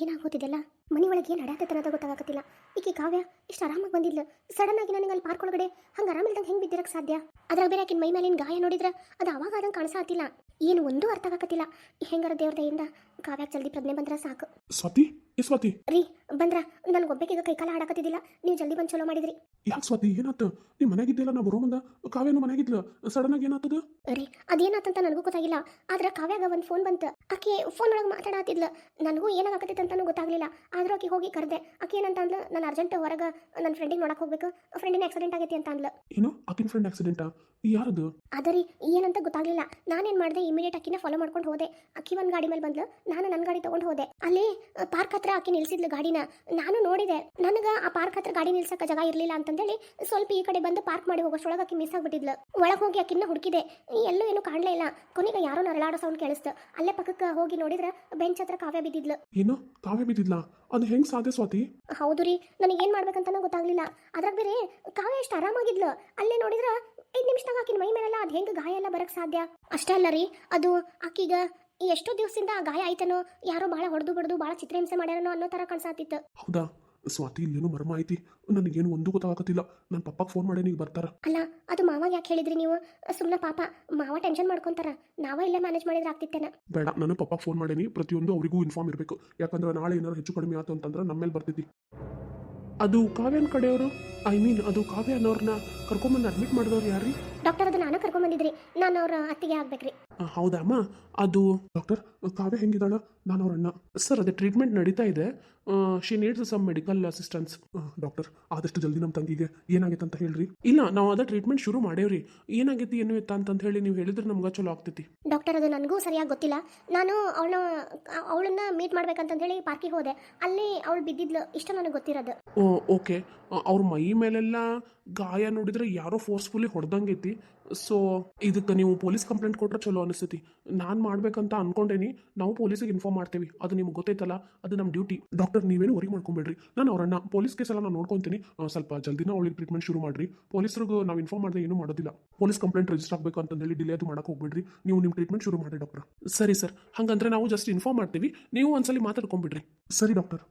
ಏನಾಗೋತಿದೆಲ್ಲ ಮನೆ ಒಳಗೆ ಏನು ನಡ್ಯಾತೈತೆ ಅನ್ನೋದು ಗೊತ್ತಾಗಕತ್ತಿಲ್ಲ. ಈಕೆ ಕಾವ್ಯ ಇಷ್ಟು ಆರಾಮಾಗಿ ಬಂದಿದ್ಲು. ಸಡನ್ ಆಗಿ ನನಗೆ ಅಲ್ಲಿ ಪಾರ್ಕ್ ಒಳಗಡೆ ಹಂಗೆ ಆರಾಮಿಲ್ದಂಗೆ ಹೆಂಗೆ ಬಿದ್ದಿರಕ್ಕೆ ಸಾಧ್ಯ? ಅದ್ರಾಗ ಬೇರೆ ಆಕಿನ ಮೈ ಮೇಲಿನ ಗಾಯ ನೋಡಿದ್ರೆ ಅದು ಅವಾಗ ಆದಂಗೆ ಕಾಣಿಸಾತಿಲ್ಲ ಏನು ಒಂದೂ ಅರ್ಥ ಆಗತ್ತಿಲ್ಲ ಹೆಂಗಾರ ದೇವ್ರ ದಯಿಂದ ಕಾವ್ಯಾಗ ಜಲ್ದಿ ಪ್ರಜ್ಞೆ ಬಂದ್ರೆ ಸಾಕು. ಸ್ವಾತಿ ಏ ಸ್ವಾತಿ? ರೀ ಬಂದ್ರ. ನನಗೆ ಒಬ್ಬಾಕಿಗೆ ಕೈಕಾಲ ಹಾಡಕತ್ತಿದ್ದಿಲ್ಲ. ನೀವು ಜಲ್ದಿ ಬಂದು ಚಲೋ ಮಾಡಿದ್ರಿ. ಯಾಕೆ ಸ್ವಾತಿ? ಏನಾತ? ನೀ ಮನೆಗಿದ್ದಿಲ್ಲ ನಾ ಬರೋ ಮುಂದ? ಕಾವ್ಯನು ಮನೆಗಿದ್ಲು ಸಡನ್ ಆಗಿ ಏನಾತದ? ರೀ ಅದೇನಾತಂತ ನನಗೂ ಗೊತ್ತಾಗಿಲ್ಲ. ಆದ್ರೆ ಕಾವ್ಯಾಗ ಒಂದು ಫೋನ್ ಬಂತು. ಆಕೆ ಫೋನ್ ಒಳಗೆ ಮಾತಾಡತ್ತಿದ್ಲು ನನಗೂ ಏನಾಗತ್ತೈತೆ ಅಂತಾನೂ ಗೊತ್ತಾಗಲಿಲ್ಲ. ಆದ್ರೂ ಆಕೆ ಹೋಗಿ ಕರೆದೆ ಆಕೆ ಏನಂತ ಅಂದ್ಲು ನಾನು ಅರ್ಜೆಂಟ್ ಹೊರಗೆ ನನ್ನ ಫ್ರೆಂಡಿಗೆ ನೋಡಕ್ಕೆ ಹೋಗ್ಬೇಕು ಫ್ರೆಂಡಿನ ಆಕ್ಸಿಡೆಂಟ್ ಆಗೈತಿ ಅಂತ ಅಂದ್ಲು. ಏನು? ಆಕಿನ ಫ್ರೆಂಡ್ ಆಕ್ಸಿಡೆಂಟಾ ಯಾರದು? ಅದರಿ ಏನಂತ ಗೊತ್ತಾಗಲಿಲ್ಲ. ನಾನೇನು ಮಾಡಿದೆ ಇಮಿಡಿಯೇಟ್ ಆಕಿನ ಫಾಲೋ ಮಾಡ್ಕೊಂಡು ಹೋದೆ. ಅಕ್ಕಿ ಒಂದು ಗಾಡಿ ಮೇಲೆ ಬಂದ್ಲು ನಾನು ನನ್ನ ಗಾಡಿ ತೊಗೊಂಡು ಹೋದೆ. ಅಲ್ಲಿ ಪಾರ್ಕ್ ಹತ್ರ ಆಕಿ ನಿಲ್ಸಿದ್ಲು ಗಾಡಿನ. ನಾನು ನೋಡಿದೆ ನನಗೆ ಆ ಪಾರ್ಕ್ ಹತ್ರ ಗಾಡಿ ನಿಲ್ಸಕ್ಕೆ ಜಾಗ ಇರಲಿಲ್ಲ ಅಂತಂದೇಳಿ ಸ್ವಲ್ಪ ಈ ಕಡೆ ಬಂದು ಪಾರ್ಕ್ ಮಾಡಿ ಹೋಗೋಷ್ಟೊಳಗೆ ಆಕಿ ಮಿಸ್ ಆಗಿಬಿಟ್ಟಿದ್ಲು. ಒಳಗೆ ಹೋಗಿ ಆಕಿನ ಹುಡುಕಿದೆ. ಎಲ್ಲೂ ಏನು ಕಾಣಲೇ ಇಲ್ಲ. ಕೊನೆಗೆ ಯಾರೋ ನರಳಾಡೋ ಸೌಂಡ್ ಕೇಳಿಸ್ತು. ಅಲ್ಲೇ ಪಕ್ಕಕ್ಕೆ ಹೋಗಿ ನೋಡಿದ್ರೆ ಬೆಂಚ್ ಹತ್ರ ಕಾವ್ಯ ಬಿದ್ದಿದ್ಲು. ಏನು? ಕಾವ್ಯ ಬಿದ್ದಿದ್ಲ? ಅದು ಹೆಂಗ್ ಸಾಧ್ಯ ಸ್ವಾತಿ? ಹೌದು ರೀ ನನಗೆ ಏನ್ ಮಾಡ್ಬೇಕಂತನೂ ಗೊತ್ತಾಗ್ಲಿಲ್ಲ. ಅದ್ರಾಗ ಬೇರೆ ಕಾವ್ಯ ಎಷ್ಟು ಆರಾಮಾಗಿದ್ಲು. ಅಲ್ಲೇ ನೋಡಿದ್ರ ಐದ್ ನಿಮಿಷದಾಗ ಆಕಿನ ಮೈ ಮೇಲೆಲ್ಲ ಅದು ಹೆಂಗೆ ಗಾಯ ಎಲ್ಲ ಬರಕ್ಕೆ ಸಾಧ್ಯ? ಅಷ್ಟೇ ಅಲ್ಲ ರೀ ಅದು ಆಕೀಗ ಈ ಎಷ್ಟೋ ದಿವಸದಿಂದ ಆ ಗಾಯ ಆಯ್ತನೋ ಯಾರೋ ಬಹಳ ಹೊಡೆದು ಬಡ್ದು ಭಾಳ ಚಿತ್ರಹಿಂಸೆ ಮಾಡ್ಯಾರನೋ ಅನ್ನೋ ತರ ಕಾಣಿಸಾತಿತ್ತು. ಹೌದಾ? ಸ್ವಾತಿ ಇಲ್ಲೇನೋ ಮರ್ಮ ಐತಿ. ನನಗೇನು ಒಂದು ಗೊತ್ತಾಗತ್ತಿಲ್ಲ ನನ್ನ ಪಪ್ಪಗೆ ಫೋನ್ ಮಾಡೇ ನೀವು ಬರ್ತಾರ. ಅಲ್ಲ ಅದು ಮಾವ ಯಾಕೆ ಹೇಳಿದ್ರಿ ನೀವು? ಸುಮ್ಮನೆ ಪಾಪ ಮಾವ ಟೆನ್ಷನ್ ಮಾಡ್ಕೊಂತಾರ. ನಾವ ಇಲ್ಲ ಮ್ಯಾನೇಜ್ ಮಾಡಿದ್ರೆ ಆಗ್ತಿತ್ತೇನ? ಬೇಡ ನಾನು ಪಪ್ಪಗೆ ಫೋನ್ ಮಾಡೇನಿ. ಪ್ರತಿಯೊಂದು ಅವರಿಗೂ ಇನ್ಫಾರ್ಮ್ ಇರಬೇಕು. ಯಾಕಂದ್ರೆ ನಾಳೆ ಏನಾದ್ರು ಹೆಚ್ಚು ಕಡಿಮೆ ಆಯ್ತು ಅಂತಂದ್ರೆ ನಮ್ಮ ಮೇಲೆ ಬರ್ತೈತಿ ಅದು ಕಾವ್ಯನ ಕಡೆಯವರು? ಐ ಮೀನ್ ಅದು ಕಾವ್ಯ ಅನ್ನೋರ್ನ ಕರ್ಕೊಂಬಂದು ಅಡ್ಮಿಟ್ ಮಾಡಿದವ್ರು ಯಾರೀ ಡಾಕ್ಟರ್ ಅದು ನಾನು ಕರ್ಕೊಂಬಂದಿದ್ರಿ. ನಾನು ಅವ್ರ ಅತ್ತಿಗೆ ಆಗ್ಬೇಕ್ರಿ. ಆ, ಹೌದಾ ಅದು ಡಾಕ್ಟರ್ ಕಾವ್ಯ ಹೆಂಗಿದಾಳ ನಾನು ಅವರಣ್ಣ ಅಣ್ಣ ಸರ್ ಅದೇ ಟ್ರೀಟ್ಮೆಂಟ್ ನಡೀತಾ ಇದೆ. She needs some medical assistance doctor ಆದಷ್ಟು ಜಲ್ದಿ ನಮ್ಮ ತಂಗಿಗೆ ಏನಾಗೈತೆ ಅಂತ ಹೇಳ್ರಿ. ಇಲ್ಲ ನಾವು ಅದ ಟ್ರೀಟ್ಮೆಂಟ್ ಶುರು ಮಾಡೇವ್ರಿ. ಏನಾಗೈತಿ ಏನು ಇತ್ತ ಅಂತ ಹೇಳಿ ನೀವು ಹೇಳಿದ್ರೆ ನಮ್ಗೆ ಚಲೋ ಆಗ್ತೈತಿ. ಡಾಕ್ಟರ್ ಅದು ನನಗೂ ಸರಿಯಾಗಿ ಗೊತ್ತಿಲ್ಲ. ನಾನು ಅವಳ ಅವಳನ್ನ ಮೀಟ್ ಮಾಡ್ಬೇಕಂತ ಹೇಳಿ ಪಾರ್ಕಿಗೆ ಹೋದೆ. ಅಲ್ಲಿ ಅವಳು ಬಿದ್ದಿದ್ಲು. ಇಷ್ಟ ನನಗೆ ಗೊತ್ತಿರೋದು. ಓಕೆ ಅವ್ರ ಮೈ ಮೇಲೆಲ್ಲ ಗಾಯ ನೋಡಿದ್ರೆ ಯಾರೋ ಫೋರ್ಸ್ಫುಲಿ ಹೊಡೆದಂಗೈತಿ. ಸೊ ಇದಕ್ಕೆ ನೀವು ಪೊಲೀಸ್ ಕಂಪ್ಲೇಂಟ್ ಕೊಟ್ರೆ ಚಲೋ ಅನಿಸ್ತೈತಿ. ನಾನು ಮಾಡ್ಬೇಕಂತ ಅನ್ಕೊಂಡೇನಿ, ನಾವು ಪೊಲೀಸಿಗೆ ಇನ್ಫಾರ್ಮ್ ಮಾಡ್ತೀವಿ. ಅದು ನಿಮ್ಗೆ ಗೊತ್ತೈತಲ್ಲ, ಅದು ನಮ್ಮ ಡ್ಯೂಟಿ ಡಾಕ್ಟರ್ ನೀವೇನು ವರಿ ಮಾಡ್ಕೊಂಬೇಡ್ರಿ. ನಾನು ಅವರನ್ನ ಪೊಲೀಸ್ ಕೇಸ್ ಎಲ್ಲ ನಾನು ನೋಡ್ಕೊತೀನಿ. ಸ್ವಲ್ಪ ಜಲ್ದಿನ ಅವಳಿಗೆ ಟ್ರೀಟ್ಮೆಂಟ್ ಶುರು ಮಾಡ್ರಿ. ಪೊಲೀಸರಿಗೆ ನಾವು ಇನ್ಫಾರ್ಮ್ ಮಾಡಿದ್ರೆ ಏನು ಮಾಡೋದಿಲ್ಲ. ಪೊಲೀಸ್ ಕಂಪ್ಲೇಂಟ್ ರಿಜಿಸ್ಟರ್ ಆಗಬೇಕು ಅಂತಂದೇಳಿ ಡಿಲೇ ಅದು ಮಾಡಕ್ಕೆ ಹೋಗ್ಬೇಡ್ರಿ. ನೀವು ನಿಮ್ಮ ಟ್ರೀಟ್ಮೆಂಟ್ ಶುರು ಮಾಡಿ ಡಾಕ್ಟರ್ ಸರಿ ಸರ್ ಹಾಗಂದ್ರೆ ನಾವು ಜಸ್ಟ್ ಇನ್ಫಾರ್ಮ್ ಮಾಡ್ತೀವಿ. ನೀವು ಒಂದ್ಸಲಿ ಮಾತಾಡ್ಕೊಂಬಿಡ್ರಿ. ಸರಿ ಡಾಕ್ಟರ್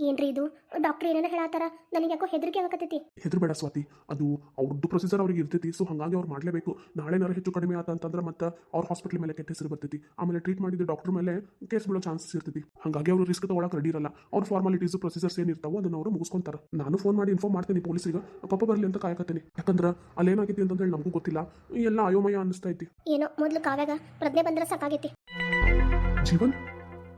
ಏನ್ರಿ ಇದು? ಡಾಕ್ಟರ್ ಏನೇನ ಹೇಳತ್ತಾರ? ನನಗೆ ಯಾಕೋ ಹೆದರಿಕೆ ಆಗಕತ್ತೈತಿ. ಹೆದರ್ಬೇಡ ಸ್ವಾತಿ. ಅದು ಅವ್ರದ್ದು ಪ್ರೊಸೀಜರ್ ಅವ್ರಿಗೆ ಇರ್ತೈತಿ ಸೊ ಹಾಗಾಗಿ ಅವ್ರು ಮಾಡಲೇಬೇಕು. ನಾಳೆನಾರು ಹೆಚ್ಚು ಕಡಿಮೆ ಆತ ಅಂತಂದ್ರೆ ಮತ್ತೆ ಅವ್ರ ಹಾಸ್ಪಿಟಲ್ ಮೇಲೆ ಕೆಟ್ಟ ಹೆಸರು ಬರ್ತೈತಿ. ಆಮೇಲೆ ಟ್ರೀಟ್ ಮಾಡಿದ ಡಾಕ್ಟರ್ ಮೇಲೆ ಕೇಸ್ ಬೀಳೋ ಚಾನ್ಸಸ್ ಇರ್ತೈತಿ. ಹಾಗಾಗಿ ಅವರು ರಿಸ್ಕ್ ತಗೊಳಕ್ ರೆಡಿ ಇರಲ್ಲ. ಅವ್ರ ಫಾರ್ಮಾಲಿಟೀಸ್ ಪ್ರೊಸೀಜರ್ಸ್ ಏನಿರ್ತಾವೋ ಅದನ್ನ ಅವರು ಮುಗಿಸ್ಕೊಂತಾರೆ. ನಾನು ಫೋನ್ ಮಾಡಿ ಇನ್ಫಾರ್ಮ್ ಮಾಡ್ತೀನಿ ಪೊಲೀಸಿಗೆ ಪಾಪ ಬರಲಿ ಅಂತ ಕಾಯಕತ್ತೀನಿ. ಯಾಕಂದ್ರೆ ಅಲ್ಲೇನಾಗೈತಿ ಅಂತ ಹೇಳಿ ನಮಗೂ ಗೊತ್ತಿಲ್ಲ. ಎಲ್ಲ ಅಯೋಮಯ ಅನಿಸ್ತೈತಿ ಏನೋ ಮೊದಲು ಕಾವ್ಯಾಗ ಪ್ರಜ್ಞೆ ಬಂದ್ರೆ ಸಾಕಾಗೈತಿ. ಜೀವನ್?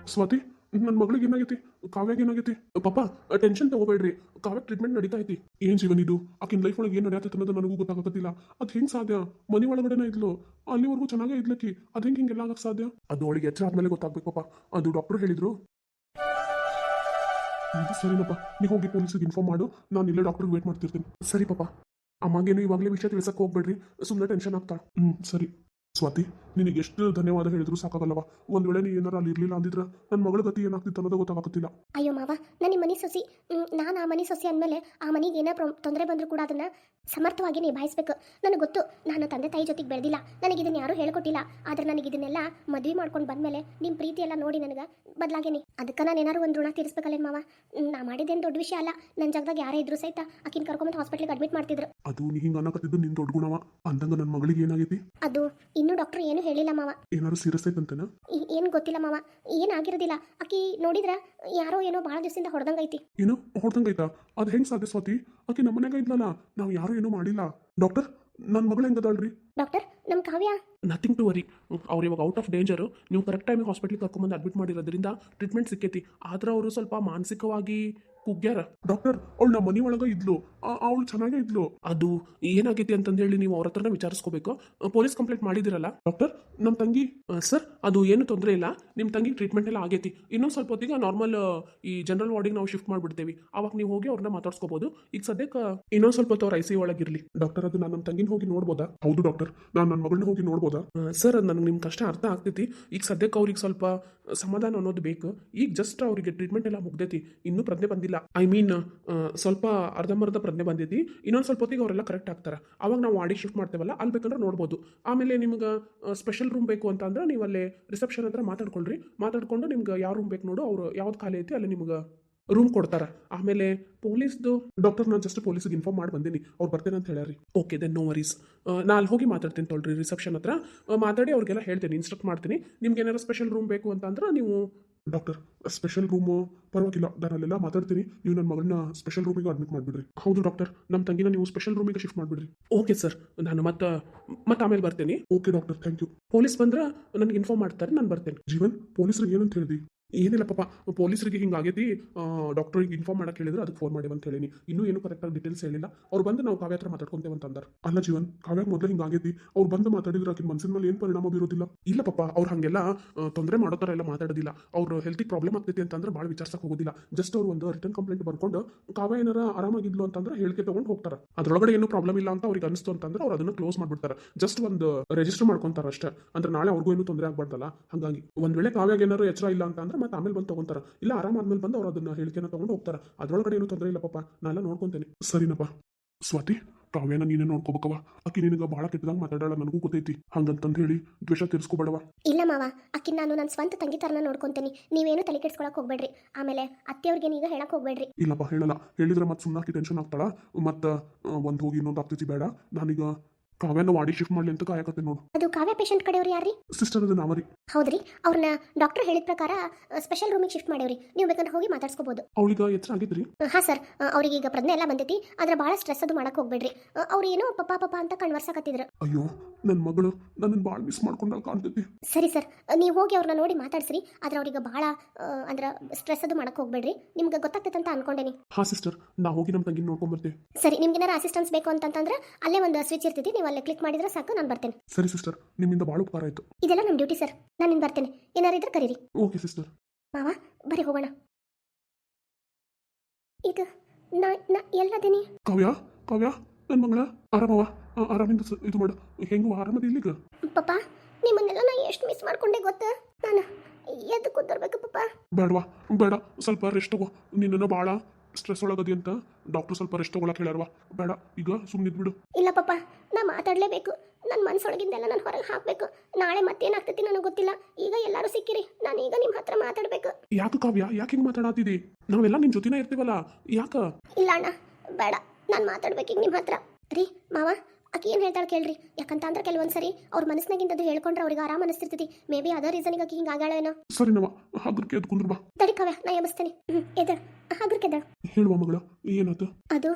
ಸ್ವಾತಿ? ನನ್ನ ಮಗಳಿಗೆ ಏನಾಗೈತಿ? ಕಾವ್ಯಾಗ ಏನಾಗೈತಿ? ಪಾಪ ಟೆನ್ಷನ್ ತಗೋಬೇಡ್ರಿ. ಕಾವ್ಯಾಗ ಟ್ರೀಟ್ಮೆಂಟ್ ನಡೀತಾ ಐತಿ. ಏನ್ ಜೀವನ ಇದು? ಆಕಿನ ಲೈಫ್ ಒಳಗೆ ಏನ್ ನಡೆಯತ್ತೆ ಅನ್ನೋದು ನನಗೂ ಗೊತ್ತಾಗತ್ತಿಲ್ಲ ಅದ್ ಹೆಂಗ್ ಸಾಧ್ಯ? ಮನೆ ಒಳಗಡೆನ ಇದ್ಲು? ಅಲ್ಲಿವರೆಗೂ ಚೆನ್ನಾಗೇ ಇದ್ಲಕ್ಕಿ. ಅದ್ ಹೆಂಗ್ ಹಿಂಗೆಲ್ಲ ಆಗಕ್ ಸಾಧ್ಯ? ಅದು ಅವಳಿಗೆ ಎಚ್ಚರ ಆದ್ಮೇಲೆ ಗೊತ್ತಾಗ್ಬೇಕು ಪಾಪ. ಅದು ಡಾಕ್ಟರ್ ಹೇಳಿದ್ರು. ಸರಿ ಸರಿನಪ್ಪ. ನೀವು ಹೋಗಿ ಪೊಲೀಸಿಗೆ ಇನ್ಫಾರ್ಮ್ ಮಾಡು. ನಾನು ಇಲ್ಲೇ ಡಾಕ್ಟರ್ಗೆ ವೇಟ್ ಮಾಡ್ತಿರ್ತೀನಿ. ಸರಿ ಪಾಪ. ಅಮ್ಮಗೇನು ಇವಾಗಲೇ ವಿಷಯ ತಿಳ್ಸಕ್ಕೆ ಹೋಗ್ಬೇಡ್ರಿ. ಸುಮ್ಮನೆ ಟೆನ್ಷನ್ ಆಗ್ತಾಳೆ ಹ್ಞೂ ಸರಿ. ಸ್ವಾತಿ ನಿನಗೆ ಎಷ್ಟು ಧನ್ಯವಾದ ಹೇಳಿದ್ರು ಸಾಕಾಗಲ್ಲವ? ಒಂದ್ ವೇಳೆ ನೀ ಏನಾರ ಅಲ್ಲಿ ಇರ್ಲಿಲ್ಲ ಅಂದಿದ್ರೆ ನನ್ನ ಮಗಳ ಗತಿ ಏನಾಗ್ತಿತ್ತು ಅನ್ನೋದು ಗೊತ್ತಾಗುತ್ತಿಲ್ಲ ಅಯ್ಯೋ ಮಾವ ನಾನು ನಿಮ್ಮ ಮನೆ ಸೊಸಿ ನಾನು ಆ ಮನೆ ಸೊಸಿ ಅಂದಮೇಲೆ ಆ ಮನೆಗೆ ಏನೋ ತೊಂದರೆ ಬಂದರೂ ಕೂಡ ಅದನ್ನ ಸಮರ್ಥವಾಗಿ ನಿಭಾಯಿಸಬೇಕು. ನನಗೆ ಗೊತ್ತು ನಾನು ತಂದೆ ತಾಯಿ ಜೊತೆಗೆ ಬೆಳೆದಿಲ್ಲ. ನನಗೆ ಇದನ್ನು ಯಾರು ಹೇಳ್ಕೊಟ್ಟಿಲ್ಲ. ಆದ್ರೆ ನನಗೆ ಇದನ್ನೆಲ್ಲ ಮದುವೆ ಮಾಡ್ಕೊಂಡು ಬಂದ್ಮೇಲೆ ನಿಮ್ಮ ಪ್ರೀತಿ ಎಲ್ಲ ನೋಡಿ ನನಗೆ ಬದಲಾಗೇನಿ. ಅದಕ್ಕೆ ನಾನು ಏನಾರು ಒಂದು ಋಣ ತೀರಿಸ್ಬೇಕಲ್ಲೇನು ಮಾವ? ನಾ ಮಾಡಿದ್ದೇನು ದೊಡ್ಡ ವಿಷಯ ಅಲ್ಲ. ನನ್ನ ಜಾಗದಾಗ ಯಾರೇ ಇದ್ರು ಸಹಿತ ಆಕಿನ ಕರ್ಕೊಂಬಂದು ಹಾಸ್ಪಿಟ್ಲಿಗೆ ಅಡ್ಮಿಟ್ ಮಾಡ್ತಿದ್ರು. ಅದು ನೀ ಹಿಂಗೆ ಅನ್ನಕತ್ತಿದ್ದು ನಿನ್ ದೊಡ್ಡ ಗುಣವ. ಅಂದಂಗ ನನ್ನ ಮಗಳಿಗೆ ಏನಾಗೈತಿ? ಅದು ಇನ್ನೂ ಡಾಕ್ಟರ್ ಏನು ಹೇಳಿಲ್ಲ ಮಾವ. ಏನಾದ್ರು ಸೀರಿಯಸ್ ಐತಂತನ ಏನು ಗೊತ್ತಿಲ್ಲ ಮಾವ. ಏನಾಗಿರೋದಿಲ್ಲ. ಆಕಿ ನೋಡಿದ್ರ ಯಾರೋ ಏನೋ ಭಾಳ ದಿವಸದಿಂದ ಏನು ಏನೋ ಐತಾ ಅದು ಹೆಂಗ್ ಸಾಧ್ಯ ಸ್ವಾತಿ? ಆಕೆ ನಮ್ಮನೆಗ ಇದ್ಲಲ್ಲ ನಾವು ಯಾರು ಏನೂ ಮಾಡಿಲ್ಲ. ಡಾಕ್ಟರ್ ನನ್ನ ಮಗಳು ಹೆಂಗದಾಳ್ರಿ ಡಾಕ್ಟರ್ ನಮ್ಮ ಕಾವ್ಯ. ನಥಿಂಗ್ ಟು ವರಿ ಅವ್ರು ಇವಾಗ ಔಟ್ ಆಫ್ ಡೇಂಜರು ನೀವು ಕರೆಕ್ಟ್ ಟೈಮಿಗೆ ಹಾಸ್ಪಿಟ್ಲಿಗೆ ಕರ್ಕೊಂಬಂದು ಅಡ್ಮಿಟ್ ಮಾಡಿರೋದ್ರಿಂದ ಟ್ರೀಟ್ಮೆಂಟ್ ಸಿಕ್ಕೈತಿ. ಆದ್ರೆ ಅವರು ಸ್ವಲ್ಪ ಮಾನಸಿಕವಾಗಿ ಕುಗ್ಗ್ಯಾರ ಡಾಕ್ಟರ್, ಅವಳು ನಮ್ಮ ಮನೆ ಒಳಗ ಇದ್ಲು. ಅವಳು ಚೆನ್ನಾಗೇ ಇದ್ಲು. ಅದು ಏನಾಗೈತಿ ಅಂತಂದು ಹೇಳಿ ನೀವು ಅವ್ರ ಹತ್ರನ ವಿಚಾರಿಸ್ಕೋಬೇಕು. ಪೊಲೀಸ್ ಕಂಪ್ಲೇಂಟ್ ಮಾಡಿದಿರಲ್ಲ? ಡಾಕ್ಟರ್ ನಮ್ಮ ತಂಗಿ ಸರ್, ಅದು ಏನು ತೊಂದರೆ ಇಲ್ಲ. ನಿಮ್ಮ ತಂಗಿ ಟ್ರೀಟ್ಮೆಂಟ್ ಎಲ್ಲ ಆಗೈತಿ. ಇನ್ನೊಂದು ಸ್ವಲ್ಪ ಹೊತ್ತಿಗೆ ನಾರ್ಮಲ್ ಈ ಜನರಲ್ ವಾರ್ಡಿಗೆ ನಾವು ಶಿಫ್ಟ್ ಮಾಡಿಬಿಡ್ತೇವೆ. ಅವಾಗ ನೀವು ಹೋಗಿ ಅವ್ರನ್ನ ಮಾತಾಡ್ಸ್ಕೋಬಹುದು ಈಗ ಸದ್ಯಕ್ಕೆ ಇನ್ನೊಂದು ಸ್ವಲ್ಪ ಹೊತ್ತು ಅವ್ರ ಐ ಸಿ ಒಳಗಿರಲಿ. ಡಾಕ್ಟರ್, ಅದು ನಾನು ನಮ್ಮ ತಂಗಿನ ಹೋಗಿ ನೋಡ್ಬೋದಾ? ಹೌದು ಡಾಕ್ಟರ್, ನಾನು ನನ್ನ ಮಗಳನ್ನ ಹೋಗಿ ನೋಡ್ಬೋದಾ? ಸರ್, ಅದು ನನಗೆ ನಿಮ್ಮ ಕಷ್ಟ ಅರ್ಥ ಆಗ್ತೈತಿ. ಈಗ ಸದ್ಯಕ್ಕೆ ಅವ್ರಿಗೆ ಸ್ವಲ್ಪ ಸಮಾಧಾನ ಅನ್ನೋದು ಬೇಕು. ಈಗ ಜಸ್ಟ್ ಅವರಿಗೆ ಟ್ರೀಟ್ಮೆಂಟ್ ಎಲ್ಲ ಮುಗ್ದೈತಿ. ಇನ್ನೂ ಪ್ರಜ್ಞೆ ಬಂದಿಲ್ಲ. ಐ ಮೀನ್ ಸ್ವಲ್ಪ ಅರ್ಧಂಬರ್ಧ ಪ್ರಜ್ಞೆ ಬಂದಿದ್ದು, ಇನ್ನೊಂದು ಸ್ವಲ್ಪ ಹೊತ್ತಿಗೆ ಅವರೆಲ್ಲ ಕರೆಕ್ಟ್ ಆಗ್ತಾರೆ. ಅವಾಗ ನಾವು ಆಡಿ ಶಿಫ್ಟ್ ಮಾಡ್ತೇವಲ್ಲ, ಅಲ್ಲಿ ಬೇಕಂದ್ರೆ ನೋಡ್ಬೋದು. ಆಮೇಲೆ ನಿಮ್ಗೆ ಸ್ಪೆಷಲ್ ರೂಮ್ ಬೇಕು ಅಂತ ಅಂದ್ರೆ ನೀವು ಅಲ್ಲಿ ರಿಸೆಪ್ಷನ್ ಹತ್ರ ಮಾತಾಡ್ಕೊಳ್ರಿ. ಮಾತಾಡ್ಕೊಂಡು ನಿಮ್ಗೆ ಯಾವ ರೂಮ್ ಬೇಕು ನೋಡು, ಅವರು ಯಾವ್ದು ಖಾಲಿ ಐತಿ ಅಲ್ಲಿ ನಿಮ್ಗೆ ರೂಮ್ ಕೊಡ್ತಾರೆ. ಆಮೇಲೆ ಪೊಲೀಸ್ದು ಡಾಕ್ಟರ್ ನಾನು ಜಸ್ಟ್ ಪೊಲೀಸಿಗೆ ಇನ್ಫಾರ್ಮ್ ಮಾಡಿ ಬಂದೀನಿ. ಅವ್ರು ಬರ್ತೇನೆ ಅಂತ ಹೇಳ್ಯಾರಿ. ಓಕೆ ದೆನ್ ನೋ ವರೀಸ್ ನಾ ಅಲ್ಲಿ ಹೋಗಿ ಮಾತಾಡ್ತೀನಿ ತೊಳ್ರಿ ರಿಸೆಪ್ಷನ್ ಹತ್ರ. ಮಾತಾಡಿ ಅವ್ರಿಗೆಲ್ಲ ಹೇಳ್ತೀನಿ ಇನ್ಸ್ಟ್ರಕ್ಟ್ ಮಾಡ್ತೀನಿ. ನಿಮ್ಗೆ ಏನಾರು ಸ್ಪೆಷಲ್ ರೂಮ್ ಬೇಕು ಅಂತಂದ್ರೆ ನೀವು ಡಾಕ್ಟರ್ ಸ್ಪೆಷಲ್ ರೂಮು ಪರವಾಗಿಲ್ಲ. ನಾನು ಅಲ್ಲೆಲ್ಲ ಮಾತಾಡ್ತೀನಿ. ನೀವು ನನ್ನ ಮಗಳನ್ನ ಸ್ಪೆಷಲ್ ರೂಮಿಗೆ ಅಡ್ಮಿಟ್ ಮಾಡಿಬಿಡ್ರಿ. ಹೌದು ಡಾಕ್ಟರ್ ನಮ್ಮ ತಂಗಿನ ನೀವು ಸ್ಪೆಷಲ್ ರೂಮಿಗೆ ಶಿಫ್ಟ್ ಮಾಡಿಬಿಡ್ರಿ. ಓಕೆ ಸರ್ ನಾನು ಮತ್ತೆ ಮತ್ತೆ ಆಮೇಲೆ ಬರ್ತೇನೆ. Okay doctor thank you police ಬಂದ್ರೆ ನನಗೆ ಇನ್ಫಾರ್ಮ್ ಮಾಡ್ತಾರೆ ನಾನು ಬರ್ತೇನೆ. ಜೀವನ್ ಪೊಲೀಸ್ರಿಗೆ ಏನಂತ ಹೇಳಿದಿ? ಏನಿಲ್ಲ ಪಾಪ, ಪೊಲೀಸರಿಗೆ ಹಿಂಗಾಗೈತಿ ಡಾಕ್ಟರಿಗೆ ಇನ್ಫಾರ್ಮ್ ಮಾಡಕ್ಕೆ ಹೇಳಿದ್ರೆ, ಅದಕ್ಕೆ ಫೋನ್ ಮಾಡಿ ಅಂತ ಹೇಳಿನಿ. ಇನ್ನೂ ಏನು ಕರೆಕ್ಟಾಗಿ ಡೀಟೇಲ್ಸ್ ಹೇಳಿಲ್ಲ. ಅವ್ರು ಬಂದು ನಾವು ಕಾವ್ಯ ಹತ್ರ ಮಾತಾಡ್ಕೊಂತೇವೆ ಅಂತ ಅಂದಾರ. ಅಲ್ಲ ಜೀವನ್, ಕಾವ್ಯ ಮೊದಲು ಹಿಂಗಾಗೈತಿ ಅವ್ರು ಬಂದು ಮಾತಾಡಿದ್ರೆ ಆಕಿನ ಮನಸ್ಸಿನ ಮೇಲೆ ಏನು ಪರಿಣಾಮ ಬೀರೋದಿಲ್ಲ? ಇಲ್ಲ ಪಾಪ, ಅವ್ರು ಹಾಗೆಲ್ಲ ತೊಂದರೆ ಮಾಡೋ ಥರ ಎಲ್ಲ ಮಾತಾಡೋದಿಲ್ಲ. ಅವ್ರ ಹೆಲ್ತಿಗೆ ಪ್ರಾಬ್ಲಮ್ ಆಗ್ತೈತಿ ಅಂತಂದ್ರೆ ಭಾಳ ವಿಚಾರಿಸಕ್ಕೆ ಹೋಗೋದಿಲ್ಲ. ಜಸ್ಟ್ ಅವ್ರು ಒಂದು ರಿಟರ್ನ್ ಕಂಪ್ಲೇಂಟ್ ಬರ್ಕೊಂಡು, ಕಾವ್ಯ ಏನಾರ ಆರಾಮಾಗಿದ್ಲು ಅಂತಂದ್ರೆ ಹೇಳಿಕೆ ತಗೊಂಡು ಹೋಗ್ತಾರೆ. ಅದರೊಳಗಡೆ ಏನು ಪ್ರಾಬ್ಲಮ್ ಇಲ್ಲ ಅಂತ ಅವ್ರಿಗೆ ಅನಿಸ್ತು ಅಂತಂದ್ರೆ ಅವ್ರು ಅದನ್ನು ಕ್ಲೋಸ್ ಮಾಡ್ಬಿಡ್ತಾರೆ. ಜಸ್ಟ್ ಒಂದು ರಿಜಿಸ್ಟರ್ ಮಾಡ್ಕೊಂತಾರೆ ಅಷ್ಟೇ ಅಂದ್ರೆ ನಾಳೆ ಅವ್ರಿಗೂ ಏನು ತೊಂದರೆ ಆಗ್ಬಾರ್ದಲ್ಲ? ಹಾಗಾಗಿ, ಒಂದ್ ವೇಳೆ ಕಾವ್ಯಾಗ ಏನಾರು ಎಚ್ಚರ ಇಲ್ಲ ಅಂತ ಅಂದ್ರೆ ಮತ್ತೆ ಆಮೇಲೆ ಬಂದು ತಗೊಂತಾರ. ಇಲ್ಲ ಆರಾಮಾದ್ಮೇಲೆ ಬಂದು ಅವ್ರು ಅದನ್ನ ಹೇಳಿಕೆನ ತಗೊಂಡು ಹೋಗ್ತಾರ. ಅದ್ರೊಳಗಡೆ ಏನು ತೊಂದರೆ ಇಲ್ಲ ಪಾಪ ನಾನೆಲ್ಲ ನೋಡ್ಕೊಂತೇನೆ. ಸರಿನಪ್ಪ. ಸ್ವಾತಿ ತಾವೇನ ನೀನೇ ನೋಡ್ಕೋಬೇಕವ ಅಕ್ಕಿ ನಿನಗ ಬಹಳ ಕೆಟ್ಟದಾಗ ಮಾತಾಡಲ್ಲ ನನಗೂ ಗೊತ್ತೈತಿ. ಹಂಗಂತಂದು ಹೇಳಿ ದ್ವೇಷ ತೀರ್ಸ್ಕೊಬೇಡವ ಇಲ್ಲ ಮಾವ ಅಕ್ಕಿ ನಾನು ನನ್ನ ಸ್ವಂತ ತಂಗಿ ನೋಡ್ಕೊಂತೇನೆ. ನೋಡ್ಕೊಂತೀನಿ ನೀವೇನು ತಲೆ ಕೆಡ್ಸ್ಕೊಳಕ್ ಹೋಗ್ಬೇಡ್ರಿ. ಆಮೇಲೆ ಅತ್ತೆಯವ್ರಿಗೆ ಈಗ ಹೇಳಕ್ ಹೋಗ್ಬೇಡ್ರಿ. ಇಲ್ಲಪ್ಪ ಹೇಳಲ್ಲ. ಹೇಳಿದ್ರೆ ಮತ್ತೆ ಸುಮ್ಮನಾಕಿ ಟೆನ್ಷನ್ ಆಗ್ತಾಳ. ಮತ್ತ ಒಂದ್ ಹೋಗಿ ಇನ್ನೊಂದು ಆಗ್ತೈತಿ ಬೇಡ. ನಾನೀಗ ಕಾವ್ಯನ ವಾಡಿ ಶಿಫ್ಟ್ ಮಾಡ್ಲಿ ಅಂತ ಕಾಯಕತ್ತೆ ನೋಡು. ಅದು ಕಾವ್ಯ ಪೇಷಂಟ್ ಕಡೆಯವ್ರು ಯಾರ್ರಿ? ಸಿಸ್ಟರ್ ಅದು ನಾವರಿ. ಹೌದ್ರಿ. ಅವ್ರನ್ನ ಡಾಕ್ಟರ್ ಹೇಳಿದ ಪ್ರಕಾರ ಸ್ಪೆಷಲ್ ರೂಮಿಗೆ ಶಿಫ್ಟ್ ಮಾಡಿವ್ರಿ ನೀವು ಬೇಕಂದ್ರೆ ಹೋಗಿ ಮಾತಾಡ್ಸ್ಕೋಬಹುದು ಅವಳಿಗ ಎಚ್ಚರ ಆಗಿದ್ರಿ? ಹಾ ಸರ್. ಅವ್ರಿಗೆ ಈಗ ಪ್ರಜ್ಞೆ ಎಲ್ಲ ಬಂದೈತಿ. ಆದ್ರೆ ಬಹಳ ಸ್ಟ್ರೆಸ್ ಅದು ಮಾಡಕ್ ಹೋಗ್ಬೇಡ್ರಿ. ಅವ್ರು ಏನೋ ಪಪ್ಪ ಪಪ್ಪ ಅಂತ ಕಣ್ವರ್ಸಕತ್ತಿದ್ರು ಅಯ್ಯೋ ನನ್ನ ಮಗಳು ನನ್ನನ್ನು ಭಾಳ ಮಿಸ್ ಮಾಡ್ಕೊಂಡಲ್ಲಿ ಕಾಣ್ತೈತಿ. ಸರಿ ಸರ್ ನೀವು ಹೋಗಿ ಅವ್ರನ್ನ ನೋಡಿ ಮಾತಾಡ್ಸ್ರಿ. ಆದ್ರೆ ಅವ್ರಿಗೆ ಭಾಳ ಅಂದ್ರೆ ಸ್ಟ್ರೆಸ್ ಅದು ಮಾಡಕ್ ಹೋಗ್ಬೇಡ್ರಿ. ನಿಮ್ಗೆ ಗೊತ್ತಾಗ್ತೈತೆ ಅಂತ ಅನ್ಕೊಂಡೇನಿ. ಹಾ ಸಿಸ್ಟರ್ ನಾ ಹೋಗಿ ನಮ್ಮ ತಂಗಿ ನೋಡ್ಕೊಂಬರ್ತೀವಿ ಸರಿ ನಿಮ್ಗೆ ಏನಾರ ಅಸಿಸ್ಟೆನ್ಸ್ ಬೇಕು ಅಂತಂದ್ರೆ ಅಲ್ಲೇ ಒಂದು ಸ್ವಿಚ್ ಇರ್ತೈತಿ ನೀವು ಅಲ್ಲೇ ಕ್ಲಿಕ್ ಮಾಡಿದ್ರೆ ಸಾಕು ನಾನು ಬರ್ತೇನೆ. ಸರಿ ಸಿಸ್ಟರ್ ನಿಮ್ಮಿಂದ ಭಾಳ ಉಪಕಾರ ಆಯ್ತು. ಇದೆಲ್ಲ ನಮ್ಮ ಡ್ಯೂಟಿ ಸರ್ ನಾನು ನಿಮ್ಗೆ ಬರ್ತೇನೆ. ಏನಾರು ಇದ್ರೆ ಕರೀರಿ. ಓಕೆ ಸಿಸ್ಟರ್ ಮಾವ ಬರೀ ಹೋಗೋಣ. ಇದು ನಾ ನಾ ಎಲ್ಲದೇನಿ ಕಾವ್ಯ ಕಾವ್ಯ ನನ್ನ ಮಗಳ ಆರಾಮವ? ಆರಾಮಿಂದ ಇದು ಮಾಡ. ಹೆಂಗು ಆರಾಮದ ಇಲ್ಲಿಗ? ಪಾಪ ನಿಮ್ಮನ್ನೆಲ್ಲ ನಾ ಎಷ್ಟು ಮಿಸ್ ಮಾಡ್ಕೊಂಡೆ ಗೊತ್ತಾ? ನಾನು ಎದ್ದು ಕೂತಿರ್ಬೇಕು ಪಾಪ ಬೇಡವಾ ಬೇಡ. ಸ್ವಲ್ಪ ರೆಸ್ಟ್ ತಗೋ. ನಿನ್ನನ್ನು ಭಾಳ ಸ್ಟ್ರೆಸ್ ಒಳಗದಿ ಅಂತ ಡಾಕ್ಟರ್ ಸ್ವಲ್ಪ ರೆಸ್ಟ್ ತಗೊಳಕ್ ಹೇಳಾರವಾ ಬೇಡ ಈಗ ಸುಮ್ಮನೆ ಬಿಡು. ಇಲ್ಲ ಪಾಪ ನಾ ಮಾತಾಡಲೇಬೇಕು. ನನ್ನ ಮನಸ್ಸೊಳಗಿಂದೆಲ್ಲ ನಾನು ಹೊರಗೆ ಹಾಕ್ಬೇಕು. ನಾಳೆ ಮತ್ತೇನಾಗ್ತೈತಿ ನನಗೆ ಗೊತ್ತಿಲ್ಲ. ಈಗ ಎಲ್ಲರೂ ಸಿಕ್ಕಿರಿ. ನಾನು ಈಗ ನಿಮ್ಮ ಹತ್ರ ಮಾತಾಡಬೇಕು. ಯಾಕೆ ಕಾವ್ಯ? ಯಾಕೆ ಹಿಂಗೆ ಮಾತಾಡತ್ತಿದಿ ನಾವೆಲ್ಲ ನಿಮ್ಮ ಜೊತೆನೇ ಇರ್ತೀವಲ್ಲ. ಯಾಕ? ಇಲ್ಲ ಅಣ್ಣ ಬೇಡ. ನಾನು ಮಾತಾಡ್ಬೇಕು ಈಗ ನಿಮ್ಮ ಹತ್ರ. ರೀ ಮಾವ ಆಕಿ ಏನು ಹೇಳ್ತಾಳೆ ಕೇಳ್ರಿ? ಯಾಕಂತ ಅಂದ್ರೆ ಕೆಲವೊಂದು ಸರಿ ಅವ್ರ ಮನಸ್ಸಿನಾಗಿಂದದ್ದು ಹೇಳ್ಕೊಂಡ್ರೆ ಅವ್ರಿಗೆ ಆರಾಮ ಅನಿಸ್ತಿರ್ತೈತಿ. ಮೇ ಬಿ ಅದೇ ರೀಸನಿಗೆ ಹಿಂಗ ಹಿಂಗೆ ಆಗಾಳ ಸರಿ ನಮ್ಮ ಹಗುರ್ಕೆ ಎದ್ದು ಕುಂದ್ರ ಬಾ ತಡಿ ಕವ್ಯ ನಾ ಎಬ್ಬಿಸ್ತೇನೆ. ಹ್ಞೂ ಎದಳು ಹಾಗ್ರಕ್ಕೆದಳು ಹೇಳುವ ಮಗಳ ಏನಾಯ್ತು ಅದು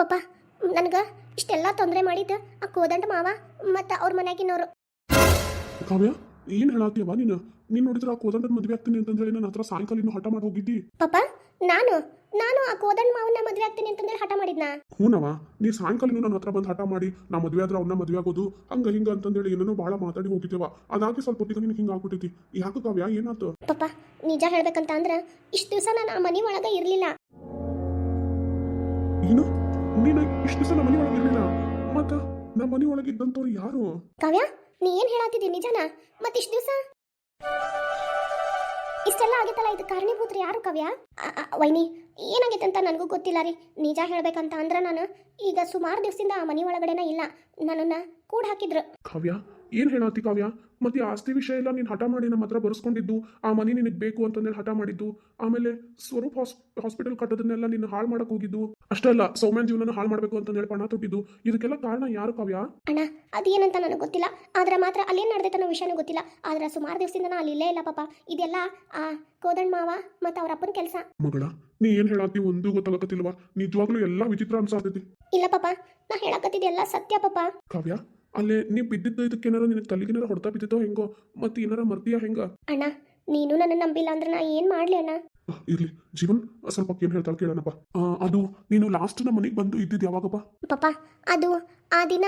ಪಪ್ಪ ನನಗೆ ಇಷ್ಟೆಲ್ಲ ತೊಂದರೆ ಮಾಡಿದ್ದು ಆ ಕೋದಂಡ ಮಾವ ಮತ್ತು ಅವ್ರ ಮನೆಯಾಗಿನವರು ಕಾವ್ಯ ಏನು ಹೇಳತ್ತೀಯವ ನೀನು? ನೀನು ನೋಡಿದ್ರೆ ಆ ಕೋದಂಡದ ಮದುವೆ ಆಗ್ತೀನಿ ಅಂತಂದೇಳಿ ನನ್ನ ಹತ್ರ ಸಾಯಂಕಾಲ ಇನ್ನು ಹಠ ಮಾಡಿ ಹೋಗಿದ್ದಿ? ಪಪ್ಪ ನಾನು ನಾನು ಆ ಕೋದಣ್ಣ ಮಾವನ್ನ ಮದುವೆ ಆಗ್ತೀನಿ ಅಂತಂದೇಳಿ ಹಠ ಮಾಡಿದ್ನ? ಹೂನವ ನೀ ಸಾಯಂಕಾಲ ನನ್ನ ಹತ್ರ ಬಂದು ಹಠ ಮಾಡಿ ನಾ ಮದುವೆ ಆದ್ರೆ ಅವನ್ನ ಮದುವೆ ಆಗೋದು ಹಂಗ ಹಿಂಗ ಅಂತಂದೇಳಿ ಏನೇನೋ ಭಾಳ ಮಾತಾಡಿ ಹೋಗಿದ್ದೇವ. ಅದಾಗಿ ಸ್ವಲ್ಪ ಹೊತ್ತಿಗೆ ನಿನಗೆ ಹಿಂಗ ಆಗ್ಬಿಟ್ಟೈತಿ. ಯಾಕೆ ಕಾವ್ಯ ಏನಾತು? ಪಪ್ಪ ನಿಜ ಹೇಳ್ಬೇಕಂತ ಅಂದ್ರೆ ಇಷ್ಟು ದಿವಸ ನಾನು ಆ ಮನಿ ಒಳಗೆ ಇರ್ಲಿಲ್ಲ. ಏನು? ನೀನು ಇಷ್ಟು ದಿವಸ ನಮ್ಮ ಮನೆ ಒಳಗೆ ಇರಲಿಲ್ಲ? ಮತ್ತ ನಮ್ಮ ಮನೆ ಒಳಗೆ ಇದ್ದಂಥವ್ರು ಯಾರು? ಕಾವ್ಯ ನೀ ಏನ್ ಹೇಳತ್ತಿದ್ದಿ ನಿಜನಾ? ಮತ್ತೆ ಇಷ್ಟು ದಿವಸ? ಇಷ್ಟೆಲ್ಲ ಆಗೈತಲ್ಲ, ಇದು ಕಾರಣೀಭೂತ್ರು ಯಾರು ಕವ್ಯ? ವೈನಿ ಏನಾಗೈತೆ ಅಂತ ನನಗೂ ಗೊತ್ತಿಲ್ಲ ರೀ. ನಿಜ ಹೇಳ್ಬೇಕಂತ ಅಂದ್ರೆ ನಾನು ಈಗ ಸುಮಾರು ದಿವಸದಿಂದ ಆ ಮನೆ ಒಳಗಡೆನ ಇಲ್ಲ. ನನ್ನನ್ನು ಕೂಡ ಹಾಕಿದ್ರು ಕವ್ಯ, ಏನು ಹೇಳತ್ತಿ ಕಾವ್ಯ? ಮತ್ತೆ ಈ ಆಸ್ತಿ ವಿಷಯ ಎಲ್ಲ ನೀನು ಹಠ ಮಾಡಿ ನಮ್ಮ ಹತ್ರ ಬರ್ಸ್ಕೊಂಡಿದ್ದು ಆ ಮನೆ ನಿನಗೆ ಬೇಕು ಅಂತಂದೇಳಿ ಹಠ ಮಾಡಿದ್ದು ಆಮೇಲೆ ಸ್ವರೂಪ್ ಹಾಸ್ ಹಾಸ್ಪಿಟಲ್ ಕಟ್ಟೋದನ್ನೆಲ್ಲ ನೀನು ಹಾಳು ಮಾಡಕ್ ಹೋಗಿದ್ದು ಅಷ್ಟೇ ಅಲ್ಲ ಸೌಮ್ಯನ್ ಜೀವನ ಹಾಳು ಮಾಡಬೇಕು ಅಂತಂದೇಳಿ ಪಣ ತೊಟ್ಟಿದ್ದು ಇದಕ್ಕೆಲ್ಲ ಕಾರಣ ಯಾರು ಕಾವ್ಯ? ಅಣ್ಣ ಅದೇನಂತ ನನಗೆ ಗೊತ್ತಿಲ್ಲ. ಆದ್ರೆ ಮಾತ್ರ ಅಲ್ಲೇನು ನಡೆದೈತೆ ಅನ್ನೋ ವಿಷಯನೂ ಗೊತ್ತಿಲ್ಲ. ಆದ್ರೆ ಸುಮಾರು ದಿವಸದಿಂದ ನಾ ಅಲ್ಲಿ ಇಲ್ಲೇ ಇಲ್ಲ ಪಾಪ. ಇದೆಲ್ಲ ಆ ಕೋದಣ್ಣ ಮಾವ ಮತ್ತೆ ಅವ್ರ ಅಪ್ಪನ ಕೆಲಸ. ಮಗಳ ನೀ ಏನು ಹೇಳತ್ತಿ ಒಂದು ಗೊತ್ತಾಗತ್ತಿಲ್ವಾ ನಿಜವಾಗ್ಲೂ ಎಲ್ಲ ವಿಚಿತ್ರ ಅನ್ಸಾತೈತಿ ಇಲ್ಲ ಪಾಪ ನಾ ಹೇಳಕತ್ತಿದ್ದೆಲ್ಲ ಸತ್ಯ ಪಾಪ. ಕಾವ್ಯ ಅಲ್ಲೇ ನೀ ಬಿದ್ದಿದ್ದ ಇದಕ್ಕೆ ಏನಾರ ನಿನಗೆ ತಲೆಗೇನಾರ ಹೊಡೆತ ಬಿದ್ದಿದ್ದೋ ಹೆಂಗೋ? ಮತ್ತೆ ಏನಾರ ಮರ್ತೀಯ ಹೆಂಗ? ಅಣ್ಣ ನೀನು ನನ್ನ ನಂಬಿಲ್ಲ ಅಂದ್ರೆ ನಾ ಏನು ಮಾಡ್ಲಿ ಅಣ್ಣ? ಇರ್ಲಿ. ಜೀವನ್ ಸ್ವಲ್ಪ ಏನು ಹೇಳ್ತಾಳೆ ಕೇಳೋಣಪ್ಪ. ಆ, ಅದು ನೀನು ಲಾಸ್ಟ್ ನಮ್ಮ ಮನೆಗೆ ಬಂದು ಇದ್ದಿದ್ದು ಯಾವಾಗಪ್ಪ? ಪಾಪ ಅದು ಆ ದಿನ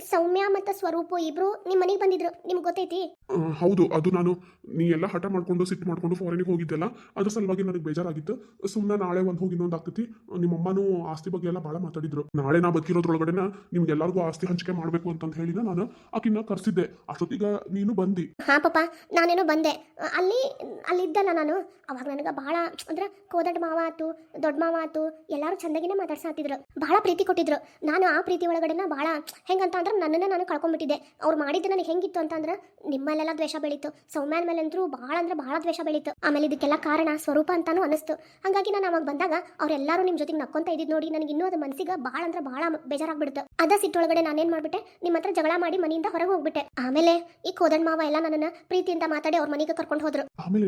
ಸೌಮ್ಯ ಮತ್ತು ಸ್ವರೂಪ ಇಬ್ರು ನಿಮ್ಮ ಮನೆಗೆ ಬಂದಿದ್ರು. ನಿಮ್ಗೆ ಗೊತ್ತೈತಿ? ಆ, ಹೌದು ಅದು ನಾನು. ನೀ ಎಲ್ಲ ಹಠ ಮಾಡ್ಕೊಂಡು ಸಿಟ್ಟು ಮಾಡ್ಕೊಂಡು ಫಾರಿನಿಗೆ ಹೋಗಿದ್ದೆಲ್ಲ ಅದ್ರ ಸಲುವಾಗಿ ನನಗೆ ಬೇಜಾರಾಗಿತ್ತು. ಸುಮ್ಮನೆ ನಾಳೆ ಒಂದು ಹೋಗಿ ಇನ್ನೊಂದು ಆಗ್ತೈತಿ. ನಿಮ್ಮಮ್ಮನೂ ಆಸ್ತಿ ಬಗ್ಗೆ ಎಲ್ಲ ಭಾಳ ಮಾತಾಡಿದ್ರು. ನಾಳೆ ನಾ ಬದುಕಿರೋದ್ರೊಳಗಡೆನ ನಿಮ್ಗೆಲ್ಲರಿಗೂ ಆಸ್ತಿ ಹಂಚಿಕೆ ಮಾಡಬೇಕು ಅಂತಂದು ಹೇಳಿನ ನಾನು ಆಕಿನ ಕರ್ಸಿದ್ದೆ. ಅಷ್ಟೊತ್ತಿಗೆ ನೀನು ಬಂದಿ. ಹಾಂ ಪಾಪ ನಾನೇನೋ ಬಂದೆ. ಅ, ಅಲ್ಲಿ ಅಲ್ಲಿದ್ದಲ್ಲ ನಾನು. ಅವಾಗ ನನಗೆ ಭಾಳ ಅಂದ್ರೆ ಕೋದಡ್ ಮಾವ ಆತು ದೊಡ್ಡ ಮಾವ ಆತು ಎಲ್ಲರೂ ಚಂದಾಗಿನೇ ಮಾತಾಡ್ಸಾತಿದ್ರು. ಭಾಳ ಪ್ರೀತಿ ಕೊಟ್ಟಿದ್ರು. ನಾನು ಆ ಪ್ರೀತಿ ಒಳಗಡೆನ ಭಾಳ ಹೆಂಗಂತ ಅಂದ್ರೆ ನನ್ನನ್ನು ನಾನು ಕಳ್ಕೊಂಡ್ಬಿಟ್ಟಿದ್ದೆ ಅವ್ರು ಮಾಡಿದ್ದು ನನಗೆ ಹೆಂಗಿತ್ತು ಅಂತಂದ್ರೆ ನಿಮ್ಮಲ್ಲೆಲ್ಲ ದ್ವೇಷ ಬೆಳೀತು. ಸೌಮ್ಯಾನ್ ಮೇಲೆ ಅಂತರೂ ಭಾಳ ಅಂದ್ರೆ ಭಾಳ ದ್ವೇಷ ಬೆಳೀತು. ಆಮೇಲೆ ಇದಕ್ಕೆಲ್ಲ ಕಾರಣ ಸ್ವರೂಪ ಅಂತಾನು ಅನಿಸ್ತು ಹಂಗಾಗಿ ನಾನು ಅವಾಗ ಬಂದಾಗ ಅವರೆಲ್ಲರೂ ನಿಮ್ಮ ಜೊತೆಗೆ ನಕ್ಕೊಂತ ಇದ್ದಿದ್ದು ನೋಡಿ ನನಗೆ ಇನ್ನೂ ಅದು ಮನಸ್ಸಿಗೆ ಭಾಳ ಅಂದ್ರೆ ಭಾಳ ಬೇಜಾರಾಗ್ಬಿಡ್ತು. ಅದ ಸಿಟ್ಟೊಳಗಡೆ ನಾನೇನ್ ಮಾಡ್ಬಿಟ್ಟೆ? ನಿಮ್ಮ ಹತ್ರ ಜಗಳ ಮಾಡಿ ಮನೆಯಿಂದ ಹೊರಗೆ ಹೋಗ್ಬಿಟ್ಟೆ. ಆಮೇಲೆ ಈ ಕೋದಣ್ಣ ಮಾವ ಎಲ್ಲ ನನ್ನನ್ನು ಪ್ರೀತಿಯಿಂದ ಮಾತಾಡಿ ಅವ್ರ ಮನೆಗೆ ಕರ್ಕೊಂಡು ಹೋದ್ರು. ಆಮೇಲೆ